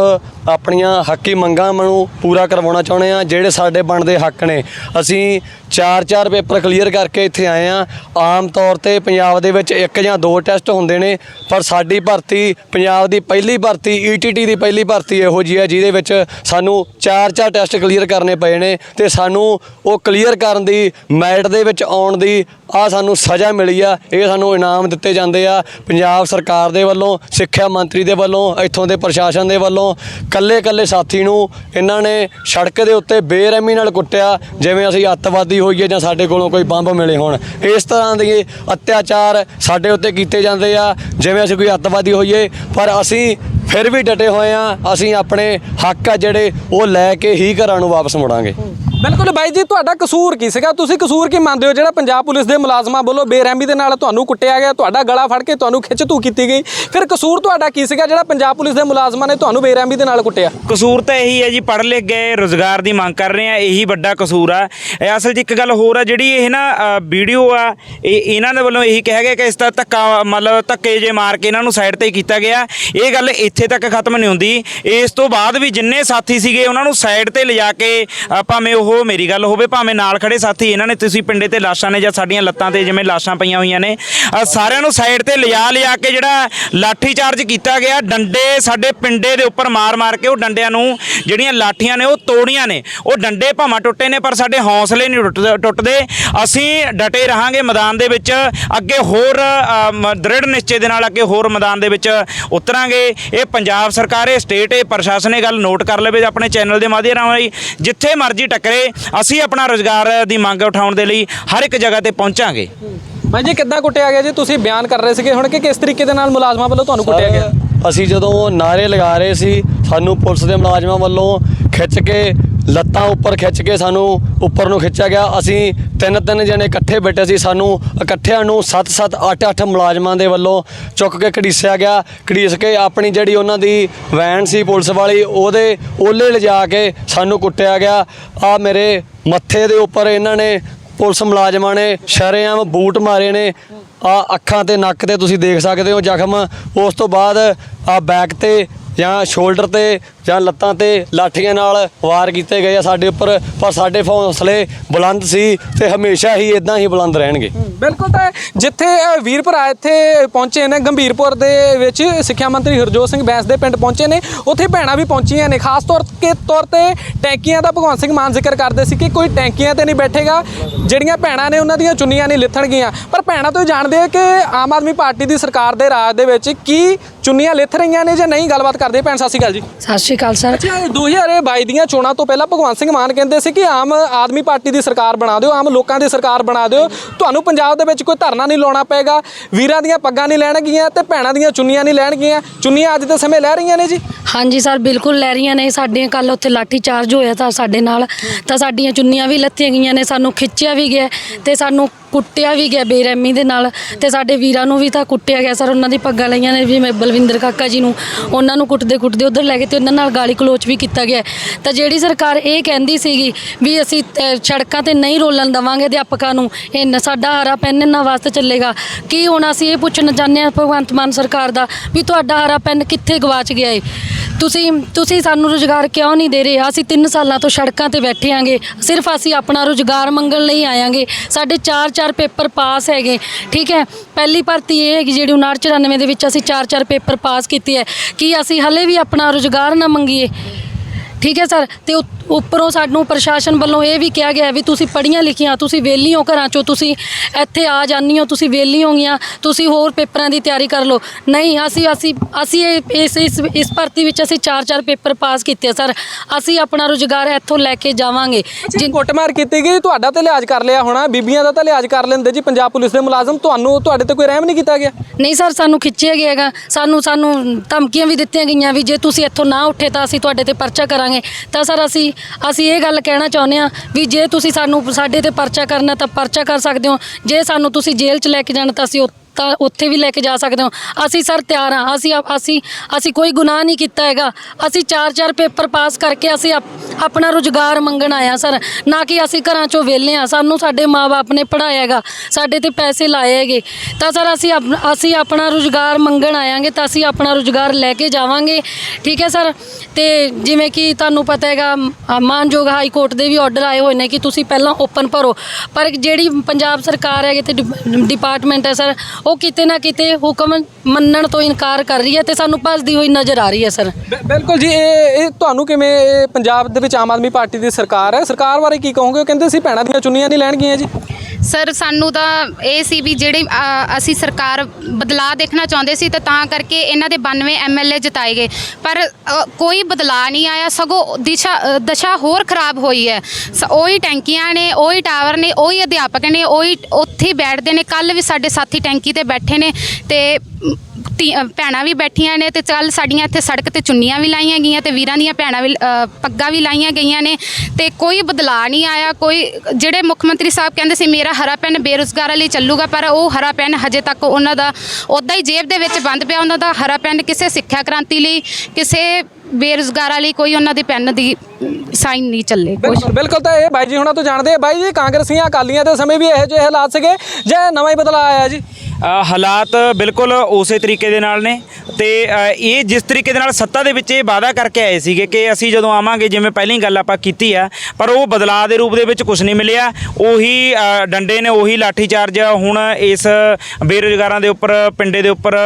ਆਪਣੀਆਂ ਹੱਕੀ ਮੰਗਾਂ ਨੂੰ ਪੂਰਾ ਕਰਵਾਉਣਾ ਚਾਹੁੰਦੇ ਆ ਜਿਹੜੇ ਸਾਡੇ ਬਣਦੇ ਹੱਕ ਨੇ। ਅਸੀਂ ਚਾਰ ਚਾਰ ਪੇਪਰ ਕਲੀਅਰ ਕਰਕੇ ਇੱਥੇ ਆਏ ਆ ਆਮ ਤੌਰ ਤੇ ਪੰਜਾਬ ਦੇ ਵਿੱਚ ਇੱਕ ਜਾਂ ਦੋ ਟੈਸਟ ਹੁੰਦੇ ਨੇ, ਪਰ ਸਾਡੀ ਭਰਤੀ ਪੰਜਾਬ ਦੀ ਪਹਿਲੀ ਭਰਤੀ ਈਟੀਟੀ ਦੀ ਪਹਿਲੀ ਭਰਤੀ ਇਹੋ ਜਿਹੀ ਹੈ, ਜਿਹਦੇ ਵਿੱਚ ਸਾਨੂੰ ਚਾਰ ਚਾਰ ਟੈਸਟ ਕਲੀਅਰ ਕਰਨੇ ਪਏ ਨੇ ਤੇ ਸਾਨੂੰ ਉਹ ਕਲੀਅਰ ਕਰਨ ਦੀ, ਮੈਰਿਟ ਦੇ ਵਿੱਚ ਆਉਣ ਦੀ ਆ ਸਾਨੂੰ ਸਜ਼ਾ ਮਿਲੀ ਆ। ਇਹ ਸਾਨੂੰ ਇਨਾਮ ਦਿੱਤੇ ਜਾਂਦੇ ਆ। ਪੰਜਾਬ ਸਰਕਾਰ ਦੇ ਵੱਲੋਂ, ਸਿੱਖਿਆ ਮੰਤਰੀ ਦੇ ਵੱਲੋਂ, ਇੱਥੋਂ ਦੇ ਪ੍ਰਸ਼ਾਸਨ ਦੇ ਵੱਲੋਂ ਕੱਲੇ ਕੱਲੇ ਸਾਥੀ ਨੂੰ ਇਹਨਾਂ ਨੇ ਸੜਕ ਦੇ ਉੱਤੇ ਬੇਰਹਿਮੀ ਨਾਲ ਕੁੱਟਿਆ, ਜਿਵੇਂ ਅਸੀਂ ਅੱਤਵਾਦੀ ਹੋਈਏ ਜਾਂ ਸਾਡੇ ਕੋਲੋਂ ਕੋਈ ਬੰਬ ਮਿਲੇ ਹੋਣ। ਇਸ ਤਰ੍ਹਾਂ ਦੇ ਅਤਿਆਚਾਰ ਸਾਡੇ ਉੱਤੇ ਕੀਤੇ ਜਾਂਦੇ ਆ, ਜਿਵੇਂ ਅਸੀਂ ਕੋਈ ਅੱਤਵਾਦੀ ਹੋਈਏ, ਪਰ ਅਸੀਂ ਫਿਰ ਵੀ ਡਟੇ ਹੋਏ ਆ, ਅਸੀਂ ਆਪਣੇ ਹੱਕ ਆ ਜਿਹੜੇ ਉਹ ਲੈ ਕੇ ਹੀ ਘਰਾਂ ਨੂੰ ਵਾਪਸ ਮੁੜਾਂਗੇ। ਬਿਲਕੁਲ ਬਾਈ ਜੀ, ਤੁਹਾਡਾ ਕਸੂਰ ਕੀ ਸੀਗਾ? ਤੁਸੀਂ ਕਸੂਰ ਕੀ ਮੰਨਦੇ ਹੋ? ਜਿਹੜਾ ਪੰਜਾਬ ਪੁਲਿਸ ਦੇ ਮੁਲਾਜ਼ਮਾਂ ਵੱਲੋਂ ਬੇਰਹਿਮੀ ਦੇ ਨਾਲ ਤੁਹਾਨੂੰ ਕੁੱਟਿਆ ਗਿਆ, ਤੁਹਾਡਾ ਗਲਾ ਫੜ ਕੇ ਤੁਹਾਨੂੰ ਖਿੱਚ ਧੂ ਕੀਤੀ ਗਈ। ਫਿਰ ਕਸੂਰ ਤੁਹਾਡਾ ਕੀ ਸੀਗਾ? ਜਿਹੜਾ ਪੰਜਾਬ ਪੁਲਿਸ ਦੇ ਮੁਲਾਜ਼ਮਾਂ ਨੇ ਤੁਹਾਨੂੰ ਬੇਰਹਿਮੀ ਦੇ ਨਾਲ ਕੁੱਟਿਆ। ਕਸੂਰ ਤਾਂ ਇਹੀ ਹੈ ਜੀ, ਪੜ੍ਹ ਲਿਖ ਗਏ, ਰੋਜ਼ਗਾਰ ਦੀ ਮੰਗ ਕਰ ਰਹੇ ਆ ਇਹੀ ਵੱਡਾ ਕਸੂਰ ਆ। ਇਹ ਅਸਲ 'ਚ ਇੱਕ ਗੱਲ ਹੋਰ ਆ, ਜਿਹੜੀ ਇਹ ਨਾ ਵੀਡੀਓ ਆ, ਇਹ ਇਹਨਾਂ ਦੇ ਵੱਲੋਂ ਇਹੀ ਕਿਹਾ ਗਿਆ ਕਿ ਇਸ ਦਾ ਧੱਕਾ, ਮਤਲਬ ਧੱਕੇ ਜੇ ਮਾਰ ਕੇ ਇਹਨਾਂ ਨੂੰ ਸਾਈਡ ਤੇ ਕੀਤਾ ਗਿਆ। ਇਹ ਗੱਲ ਇੱਥੇ ਤੱਕ ਖਤਮ ਨਹੀਂ ਹੁੰਦੀ। ਇਸ ਤੋਂ ਬਾਅਦ ਵੀ ਜਿੰਨੇ ਸਾਥੀ ਸੀਗੇ, ਉਹਨਾਂ ਨੂੰ ਸਾਈਡ ਤੇ ਲਿਜਾ ਕੇ ਭਾਵੇਂ ਉਹ ਮੇਰੀ ਗੱਲ ਹੋਵੇ ਭਾਵੇਂ ਨਾਲ ਖੜੇ ਸਾਥੀ ਇਹਨਾਂ ਨੇ ਤੁਸੀਂ ਪਿੰਡੇ ਤੇ ਲਾਸ਼ਾਂ ਨੇ ਜਾਂ ਸਾਡੀਆਂ ਲੱਤਾਂ ਤੇ ਜਿਵੇਂ ਲਾਸ਼ਾਂ ਪਈਆਂ ਹੋਈਆਂ ਨੇ ਅ, ਸਾਰਿਆਂ ਨੂੰ ਸਾਈਡ ਤੇ ਲਿਜਾ ਲਿਆ ਕੇ ਜਿਹੜਾ ਲਾਠੀ ਚਾਰਜ ਕੀਤਾ ਗਿਆ ਡੰਡੇ ਸਾਡੇ ਪਿੰਡੇ ਦੇ ਉੱਪਰ ਮਾਰ ਮਾਰ ਕੇ ਉਹ ਡੰਡਿਆਂ ਨੂੰ ਜਿਹੜੀਆਂ ਲਾਠੀਆਂ ਨੇ ਉਹ ਤੋੜੀਆਂ ਨੇ। ਉਹ ਡੰਡੇ ਭਾਵੇਂ ਟੁੱਟੇ ਨੇ ਪਰ ਸਾਡੇ ਹੌਸਲੇ ਨਹੀਂ ਟੁੱਟਦੇ- ਟੁੱਟਦੇ। ਅਸੀਂ ਡਟੇ ਰਹਾਂਗੇ ਮੈਦਾਨ ਦੇ ਵਿੱਚ ਅੱਗੇ ਹੋਰ ਅ, ਮ- ਦ੍ਰਿੜ ਨਿਸ਼ਚੇ ਦੇ ਨਾਲ ਅੱਗੇ ਹੋਰ ਮੈਦਾਨ ਦੇ ਵਿੱਚ ਉਤਰਾਂਗੇ। ਇਹ ਪੰਜਾਬ ਸਰਕਾਰ ਇਹ ਸਟੇਟ ਇਹ ਪ੍ਰਸ਼ਾਸਨ ਇਹ ਗੱਲ ਨੋਟ ਕਰ ਲਵੇ ਆਪਣੇ ਚੈਨਲ ਦੇ ਮਾਧਿਅਮ ਰਾਹੀਂ ਜਿੱਥੇ ਮਰਜ਼ੀ ਟੱਕਰੇ। ਅਸੀਂ ਆਪਣਾ ਰੋਜ਼ਗਾਰ ਦੀ ਮੰਗ ਉਠਾਉਣ ਦੇ ਲਈ ਹਰ ਇੱਕ ਜਗ੍ਹਾ ਤੇ ਪਹੁੰਚਾਂਗੇ। ਬਾਈ ਜੀ ਕਿੱਦਾਂ ਕੁੱਟਿਆ ਗਿਆ ਜੀ? ਤੁਸੀਂ ਬਿਆਨ ਕਰ ਰਹੇ ਸੀਗੇ ਹੁਣ ਕਿ ਕਿਸ ਤਰੀਕੇ ਦੇ ਨਾਲ ਮੁਲਾਜ਼ਮਾਂ ਵੱਲੋਂ ਤੁਹਾਨੂੰ ਕੁੱਟਿਆ ਗਿਆ? ਅਸੀਂ ਜਦੋਂ ਨਾਰੇ ਲਗਾ ਰਹੇ ਸੀ ਸਾਨੂੰ ਪੁਲਿਸ ਦੇ ਮੁਲਾਜ਼ਮਾਂ ਵੱਲੋਂ ਖਿੱਚ ਕੇ ਲੱਤਾਂ ਉੱਪਰ ਖਿੱਚ ਕੇ ਸਾਨੂੰ ਉੱਪਰ ਨੂੰ ਖਿੱਚਿਆ ਗਿਆ। ਅਸੀਂ ਤਿੰਨ ਤਿੰਨ ਜਣੇ ਇਕੱਠੇ ਬੈਠੇ ਸੀ ਸਾਨੂੰ ਇਕੱਠਿਆਂ ਨੂੰ 7-7 8-8 ਮੁਲਾਜ਼ਮਾਂ ਦੇ ਵੱਲੋਂ ਚੁੱਕ ਕੇ ਘੜੀਸਿਆ ਗਿਆ। ਘੜੀਸ ਕੇ ਆਪਣੀ ਜਿਹੜੀ ਉਹਨਾਂ ਦੀ ਵੈਨ ਸੀ ਪੁਲਿਸ ਵਾਲੀ ਉਹਦੇ ਓਲੇ ਲਿਜਾ ਕੇ ਸਾਨੂੰ ਕੁੱਟਿਆ ਗਿਆ। ਆ ਮੇਰੇ ਮੱਥੇ ਦੇ ਉੱਪਰ ਇਹਨਾਂ ਨੇ ਪੁਲਿਸ ਮੁਲਾਜ਼ਮਾਂ ਨੇ ਸ਼ਰੇਆਮ ਬੂਟ ਮਾਰੇ ਨੇ। ਆ ਅੱਖਾਂ ਤੇ ਨੱਕ ਤੇ ਤੁਸੀਂ ਦੇਖ ਸਕਦੇ ਹੋ ਜ਼ਖਮ। ਉਸ ਤੋਂ ਬਾਅਦ ਆ ਬੈਕ ਤੇ ਜਾਂ ਸ਼ੋਲਡਰ ਤੇ ਜਾਂ ਲੱਤਾਂ ਤੇ ਲਾਠੀਆਂ ਨਾਲ ਵਾਰ ਕੀਤੇ ਗਏ ਆ ਸਾਡੇ ਉੱਪਰ ਪਰ ਸਾਡੇ ਹੌਸਲੇ ਬੁਲੰਦ ਸੀ ਤੇ ਹਮੇਸ਼ਾ ਹੀ ਇਦਾਂ ਹੀ ਬੁਲੰਦ ਰਹਿਣਗੇ। ਬਿਲਕੁਲ ਤਾਂ ਜਿੱਥੇ ਵੀਰ ਭਰਾ ਇੱਥੇ ਪਹੁੰਚੇ ਨੇ ਗੰਭੀਰਪੁਰ ਦੇ ਵਿੱਚ ਸਿੱਖਿਆ ਮੰਤਰੀ ਹਰਜੋਤ ਸਿੰਘ ਬੈਂਸ ਦੇ ਪਿੰਡ ਪਹੁੰਚੇ ਨੇ ਉੱਥੇ ਭੈਣਾਂ ਵੀ ਪਹੁੰਚੀਆਂ ਨੇ ਖਾਸ ਤੌਰ ਕੇ ਤੌਰ ਤੇ ਟੈਂਕੀਆਂ ਦਾ ਭਗਵੰਤ ਸਿੰਘ ਮਾਨ ਜ਼ਿਕਰ ਕਰਦੇ ਸੀ ਕਿ ਕੋਈ ਟੈਂਕੀਆਂ ਤੇ ਨਹੀਂ ਬੈਠੇਗਾ ਜਿਹੜੀਆਂ ਭੈਣਾਂ ਨੇ ਉਹਨਾਂ ਦੀਆਂ ਚੁੰਨੀਆਂ ਨਹੀਂ ਲਿਥਣਗੀਆਂ ਪਰ ਭੈਣਾਂ ਤੋਂ ਜਾਣਦੇ ਆ ਕਿ ਆਮ ਆਦਮੀ ਪਾਰਟੀ ਦੀ ਸਰਕਾਰ ਦੇ ਰਾਜ ਦੇ ਵਿੱਚ ਕੀ ਚੁੰਨੀਆਂ ਲਿਥ ਰਹੀਆਂ ਨੇ ਜਾਂ ਨਹੀਂ ਗੱਲਬਾਤ ਕਰਦੇ ਭੈਣ ਸਤਿ ਸ਼੍ਰੀ ਅਕਾਲ ਜੀ। ਸਤਿ ਸ਼੍ਰੀ ਸਰ। ਅੱਛਾ ਇਹ 2022 ਦੀਆਂ ਚੋਣਾਂ ਤੋਂ ਪਹਿਲਾਂ ਭਗਵੰਤ ਸਿੰਘ ਮਾਨ ਕਹਿੰਦੇ ਸੀ ਕਿ ਆਮ ਆਦਮੀ ਪਾਰਟੀ ਦੀ ਸਰਕਾਰ ਬਣਾ ਦਿਓ ਆਮ ਲੋਕਾਂ ਦੀ ਸਰਕਾਰ ਬਣਾ ਦਿਓ। ਤੁਹਾਨੂੰ ਪੰਜਾਬ ਦੇ ਵਿੱਚ ਕੋਈ ਧਰਨਾ ਨਹੀਂ ਲਾਉਣਾ ਪਏਗਾ। ਵੀਰਾਂ ਦੀਆਂ ਪੱਗਾਂ ਨਹੀਂ ਲੈਣਗੀਆਂ ਤੇ ਭੈਣਾਂ ਦੀਆਂ ਚੁੰਨੀਆਂ ਨਹੀਂ ਲੈਣਗੀਆਂ। ਚੁੰਨੀਆਂ ਅੱਜ ਦੇ ਸਮੇਂ ਲੈ ਰਹੀਆਂ ਨੇ ਜੀ। ਹਾਂਜੀ ਸਰ ਬਿਲਕੁਲ ਲੈ ਰਹੀਆਂ ਨੇ। ਸਾਡੀਆਂ ਕੱਲ ਉੱਥੇ ਲਾਠੀ ਚਾਰਜ ਹੋਇਆ ਤਾਂ ਸਾਡੇ ਨਾਲ ਤਾਂ ਸਾਡੀਆਂ ਚੁੰਨੀਆਂ ਵੀ ਲੱਥੀਆਂ ਗਈਆਂ ਨੇ ਸਾਨੂੰ ਖਿੱਚਿਆ ਵੀ ਗਿਆ ਤੇ ਸਾਨੂੰ ਕੁੱਟਿਆ ਵੀ ਗਿਆ ਬੇਰਹਿਮੀ ਦੇ ਨਾਲ ਤੇ ਸਾਡੇ ਵੀਰਾਂ ਨੂੰ ਵੀ ਤਾਂ ਕੁੱਟਿਆ ਗਿਆ ਸਰ ਉਹਨਾਂ ਦੀ ਪੱਗਾਂ ਲਈਆਂ ਨੇ ਵੀ ਮੈਂ ਬਲਵਿੰਦਰ ਕਾਕਾ ਜੀ ਨੂੰ। ਉਹਨਾਂ ਨੂੰ ਕੁੱਟਦੇ ਕੁੱਟਦੇ ਉਧਰ ਲੈ ਗਏ ਤੇ ਉਹਨਾਂ ਨਾਲ ਗਾਲੀ ਕਲੋਚ ਵੀ ਕੀਤਾ ਗਿਆ। ਤਾਂ ਜਿਹੜੀ ਸਰਕਾਰ ਇਹ ਕਹਿੰਦੀ ਸੀਗੀ ਵੀ ਅਸੀਂ ਅ, ਸੜਕਾਂ ਤੇ ਨਹੀਂ ਰੋਲਣ ਦਵਾਂਗੇ ਅਧਿਆਪਕਾਂ ਨੂੰ ਇਹ ਸਾਡਾ ਹਰਾ ਪੈਨ ਇਹਨਾਂ ਵਾਸਤੇ ਚੱਲੇਗਾ। ਕੀ ਹੁਣ ਅਸੀਂ ਇਹ ਪੁੱਛਣਾ ਚਾਹੁੰਦੇ ਹਾਂ ਭਗਵੰਤ ਮਾਨ ਸਰਕਾਰ ਦਾ ਵੀ ਤੁਹਾਡਾ ਹਰਾ ਪੈਨ ਕਿੱਥੇ ਗਵਾਚ ਗਿਆ ਏ? ਤੁਸੀਂ ਤੁਸੀਂ ਸਾਨੂੰ ਰੁਜ਼ਗਾਰ ਕਿਉਂ ਨਹੀਂ ਦੇ ਰਹੇ? ਅਸੀਂ 3 ਸਾਲਾਂ ਤੋਂ ਸੜਕਾਂ ਤੇ ਬੈਠੇ ਆਂਗੇ। ਸਿਰਫ ਅਸੀਂ ਆਪਣਾ ਰੁਜ਼ਗਾਰ ਮੰਗਣ ਲਈ ਆਇਆਂਗੇ ਸਾਡੇ 4-4 ਪੇਪਰ ਪਾਸ ਹੈਗੇ। ਠੀਕ ਹੈ? ਪਹਿਲੀ ਭਰਤੀ ਇਹ ਹੈਗੀ ਜਿਹੜੀ 5994 ਦੇ ਵਿੱਚ ਅਸੀਂ 4-4 ਪੇਪਰ ਪਾਸ ਕੀਤੇ ਹੈ। ਕੀ ਅਸੀਂ ਹਲੇ ਵੀ ਆਪਣਾ ਰੁਜ਼ਗਾਰ ਨਾ ਮੰਗੀਏ? ਠੀਕ ਹੈ ਸਰ? ਤੇ ਉ- ਉੱਪਰੋਂ ਸਾਨੂੰ ਪ੍ਰਸ਼ਾਸਨ ਵੱਲੋਂ ਇਹ ਵੀ ਕਿਹਾ ਗਿਆ ਹੈ ਵੀ ਤੁਸੀਂ ਪੜ੍ਹੀਆਂ ਲਿਖੀਆਂ ਤੁਸੀਂ ਵਿਹਲੀ ਹੋ ਘਰਾਂ ਚੋਂ ਤੁਸੀਂ ਇੱਥੇ ਆ ਜਾਂਦੀ ਹੋ ਤੁਸੀਂ ਵਿਹਲੀ ਹੋਗੀਆਂ ਤੁਸੀਂ ਹੋਰ ਪੇਪਰਾਂ ਦੀ ਤਿਆਰੀ ਕਰ ਲਓ। ਨਹੀਂ ਅਸੀਂ ਅਸੀਂ ਅਸੀਂ ਇਹ- ਇਸ ਇਸ ਇਸ ਭਰਤੀ ਵਿੱਚ ਅਸੀਂ ਚਾਰ ਚਾਰ ਪੇਪਰ ਪਾਸ ਕੀਤੇ ਸਰ। ਅਸੀਂ ਆਪਣਾ ਰੁਜ਼ਗਾਰ ਇੱਥੋਂ ਲੈ ਕੇ ਜਾਵਾਂਗੇ। ਜਿਨ ਕੁੱਟਮਾਰ ਕੀਤੀ ਗਈ ਤੁਹਾਡਾ ਤੇ ਲਿਹਾਜ਼ ਕਰ ਲਿਆ ਹੋਣਾ ਬੀਬੀਆਂ ਦਾ ਤਾਂ ਲਿਹਾਜ਼ ਕਰ ਲੈਂਦੇ ਜੀ ਪੰਜਾਬ ਪੁਲਿਸ ਦੇ ਮੁਲਾਜ਼ਮ ਤੁਹਾਨੂੰ ਤੁਹਾਡੇ ਤੇ ਕੋਈ ਰਹਿਮ ਨਹੀਂ ਕੀਤਾ ਗਿਆ? ਨਹੀਂ ਸਰ ਸਾਨੂੰ ਖਿੱਚਿਆ ਗਿਆ ਹੈਗਾ। ਸਾਨੂੰ ਸਾਨੂੰ ਧਮਕੀਆਂ ਵੀ ਦਿੱਤੀਆਂ ਗਈਆਂ ਵੀ ਜੇ ਤੁਸੀਂ ਇੱਥੋਂ ਨਾ ਉੱਠੇ ਤਾਂ ਅਸੀਂ ਤੁਹਾਡੇ ਤੇ ਪਰਚਾ ਕਰਾਂਗੇ। ਤਾਂ ਸਰ ਅਸੀਂ ਅਸੀਂ ਇਹ ਗੱਲ ਕਹਿਣਾ ਚਾਹੁੰਦੇ ਹਾਂ ਵੀ ਜੇ ਤੁਸੀਂ ਸਾਨੂੰ ਸਾਡੇ ਤੇ ਪਰਚਾ ਕਰਨਾ ਤਾਂ ਪਰਚਾ ਕਰ ਸਕਦੇ ਹੋ। ਜੇ ਸਾਨੂੰ ਤੁਸੀਂ ਜੇਲ੍ਹ 'ਚ ਲੈ ਕੇ ਜਾਣਾ ਤਾਂ ਅਸੀਂ ਤਾਂ ਉੱਥੇ ਵੀ ਲੈ ਕੇ ਜਾ ਸਕਦੇ ਹੋ। ਅਸੀਂ ਸਰ ਤਿਆਰ ਹਾਂ। ਅਸੀਂ ਅਸੀਂ ਅਸੀਂ ਕੋਈ ਗੁਨਾਹ ਨਹੀਂ ਕੀਤਾ ਹੈਗਾ। ਅਸੀਂ ਚਾਰ ਚਾਰ ਪੇਪਰ ਪਾਸ ਕਰਕੇ ਅਸੀਂ ਆਪ- ਆਪਣਾ ਰੁਜ਼ਗਾਰ ਮੰਗਣ ਆਏ ਆ ਸਰ। ਨਾ ਕਿ ਅਸੀਂ ਘਰਾਂ ਚੋਂ ਵਿਹਲੇ ਆ ਸਾਨੂੰ ਸਾਡੇ ਮਾਪੇ ਨੇ ਪੜ੍ਹਾਇਆ ਹੈਗਾ। ਸਾਡੇ ਤੇ ਪੈਸੇ ਲਾਏ ਹੈਗੇ। ਤਾਂ ਸਰ ਅਸੀਂ ਆਪ- ਅਸੀਂ ਆਪਣਾ ਰੁਜ਼ਗਾਰ ਮੰਗਣ ਆਵਾਂਗੇ ਤਾਂ ਅਸੀਂ ਆਪਣਾ ਰੁਜ਼ਗਾਰ ਲੈ ਕੇ ਜਾਵਾਂਗੇ। ਠੀਕ ਹੈ ਸਰ? ਤੇ ਜਿਵੇਂ ਕਿ ਤੁਹਾਨੂੰ ਪਤਾ ਹੈਗਾ ਮ- ਅ, ਮਾਨਯੋਗ ਹਾਈ ਕੋਰਟ ਦੇ ਵੀ ਆਰਡਰ ਆਏ ਹੋਏ ਨੇ ਕਿ ਤੁਸੀਂ ਪਹਿਲਾਂ ਓਪਨ ਭਰੋ। ਪਰ ਜਿਹੜੀ ਪੰਜਾਬ ਸਰਕਾਰ ਹੈਗੀ ਤੇ ਡਿਪ- ਡਿਪਾਰਟਮੈਂਟ ਹੈ ਸਰ ਉਹ ਕਿਤੇ ਨਾ ਕਿਤੇ ਹੁਕਮ ਮੰਨਣ ਤੋਂ ਇਨਕਾਰ ਕਰ ਰਹੀ ਹੈ ਤੇ ਸਾਨੂੰ ਭੱਜਦੀ ਹੋਈ ਨਜ਼ਰ ਆ ਰਹੀ ਹੈ, ਸਰ। ਬਿਲਕੁਲ ਜੀ, ਇਹ ਇਹ ਤੁਹਾਨੂੰ ਕਿਵੇਂ ਇਹ ਪੰਜਾਬ ਦੇ ਵਿੱਚ ਆਮ ਆਦਮੀ ਪਾਰਟੀ ਦੀ ਸਰਕਾਰ ਹੈ? ਸਰਕਾਰ ਬਾਰੇ ਕੀ ਕਹੋਗੇ? ਉਹ ਕਹਿੰਦੇ ਸੀ ਭੈਣਾਂ ਦੀਆਂ ਚੁੰਨੀਆਂ ਨਹੀਂ ਲੈਣਗੀਆਂ ਜੀ। ਸਰ ਸਾਨੂੰ ਤਾਂ ਇਹ ਸੀ ਵੀ ਜਿਹੜੇ ਅ, ਅਸੀਂ ਸਰਕਾਰ ਬਦਲਾਅ ਦੇਖਣਾ ਚਾਹੁੰਦੇ ਸੀ ਤੇ ਤਾਂ ਕਰਕੇ ਇਹਨਾਂ ਦੇ 92 ਐਮਐਲਏ ਜਿਤਾਏ ਗਏ। ਪਰ ਅ, ਕੋਈ ਬਦਲਾਅ ਨਹੀਂ ਆਇਆ ਸਗੋਂ ਦਿਸ਼ਾ ਅ, ਦਸ਼ਾ ਹੋਰ ਖਰਾਬ ਹੋਈ ਹੈ। ਸ- ਉਹੀ ਟੈਂਕੀਆਂ ਨੇ ਉਹੀ ਟਾਵਰ ਨੇ ਉਹੀ ਅਧਿਆਪਕ ਨੇ ਉਹੀ ਉੱਥੇ ਹੀ ਬੈਠਦੇ ਨੇ ਕੱਲ ਵੀ ਸਾਡੇ ਸਾਥੀ ਟੈਂਕੀ ਤੇ ਬੈਠੇ ਨੇ ਤੇ ਭੈਣਾਂ ਵੀ ਬੈਠੀਆਂ ਨੇ ਤੇ ਚੱਲ ਸਾਡੀਆਂ ਇੱਥੇ ਸੜਕ ਤੇ ਚੁੰਨੀਆਂ ਵੀ ਲਾਈਆਂ ਗਈਆਂ ਤੇ ਵੀਰਾਂ ਦੀਆਂ ਭੈਣਾਂ ਵੀ ਪੱਗਾਂ ਵੀ ਲਾਈਆਂ ਗਈਆਂ ਨੇ ਤੇ ਕੋਈ ਬਦਲਾਅ ਨਹੀਂ ਆਇਆ, ਕੋਈ ਜਿਹੜੇ ਮੁੱਖ ਮੰਤਰੀ ਸਾਹਿਬ ਕਹਿੰਦੇ ਸੀ ਮੇਰਾ ਹਰਾ ਪੈਨ ਬੇਰੁਜ਼ਗਾਰਾਂ ਲਈ ਚੱਲੂਗਾ, ਪਰ ਉਹ ਹਰਾ ਪੈਨ ਹਜੇ ਤੱਕ ਉਹਨਾਂ ਦਾ ਉੱਦਾਂ ਹੀ ਜੇਬ ਦੇ ਵਿੱਚ ਬੰਦ ਪਿਆ ਉਹਨਾਂ ਦਾ ਹਰਾ ਪੈਨ ਕਿਸੇ ਸਿੱਖਿਆ ਕ੍ਰਾਂਤੀ ਲਈ, ਕਿਸੇ ਬੇਰੁਜ਼ਗਾਰਾਂ ਲਈ ਕੋਈ ਉਹਨਾਂ ਦੀ ਪੈਨ ਦੀ ਸਾਈਨ ਨਹੀਂ ਚੱਲੇ ਬਿਲਕੁਲ ਬਿਲਕੁਲ ਤਾਂ ਇਹ ਬਾਈ ਜੀ ਹੁਣਾਂ ਤੋਂ ਜਾਣਦੇ ਆ, ਬਾਈ ਜੀ ਕਾਂਗਰਸੀਆਂ ਅਕਾਲੀਆਂ ਦੇ ਸਮੇਂ ਵੀ ਇਹੋ ਜਿਹੇ ਹਾਲਾਤ ਸੀਗੇ, ਜਾਂ ਨਵਾਂ ਹੀ ਬਦਲਾਅ ਆਇਆ ਜੀ। ਹਾਲਾਤ ਬਿਲਕੁਲ ਉਸੇ ਤਰੀਕੇ ਦੇ ਨਾਲ ਨੇ ਤੇ ਇਹ ਜਿਸ ਤਰੀਕੇ ਦੇ ਨਾਲ ਸੱਤਾ ਦੇ ਵਿੱਚ ਇਹ ਵਾਅਦਾ ਕਰਕੇ ਆਏ ਸੀਗੇ ਕਿ ਅਸੀਂ ਜਦੋਂ ਆਵਾਂਗੇ ਜਿਵੇਂ ਪਹਿਲੀ ਗੱਲ ਆਪਾਂ ਕੀਤੀ ਆ ਪਰ ਉਹ ਬਦਲਾਅ ਦੇ ਰੂਪ ਦੇ ਵਿੱਚ ਕੁਝ ਨਹੀਂ ਮਿਲਿਆ। ਉਹੀ ਡੰਡੇ ਨੇ ਉਹੀ ਲਾਠੀ ਚਾਰਜ ਹੁਣ ਇਸ ਬੇਰੁਜ਼ਗਾਰਾਂ ਦੇ ਉੱਪਰ ਪਿੰਡੇ ਦੇ ਉੱਪਰ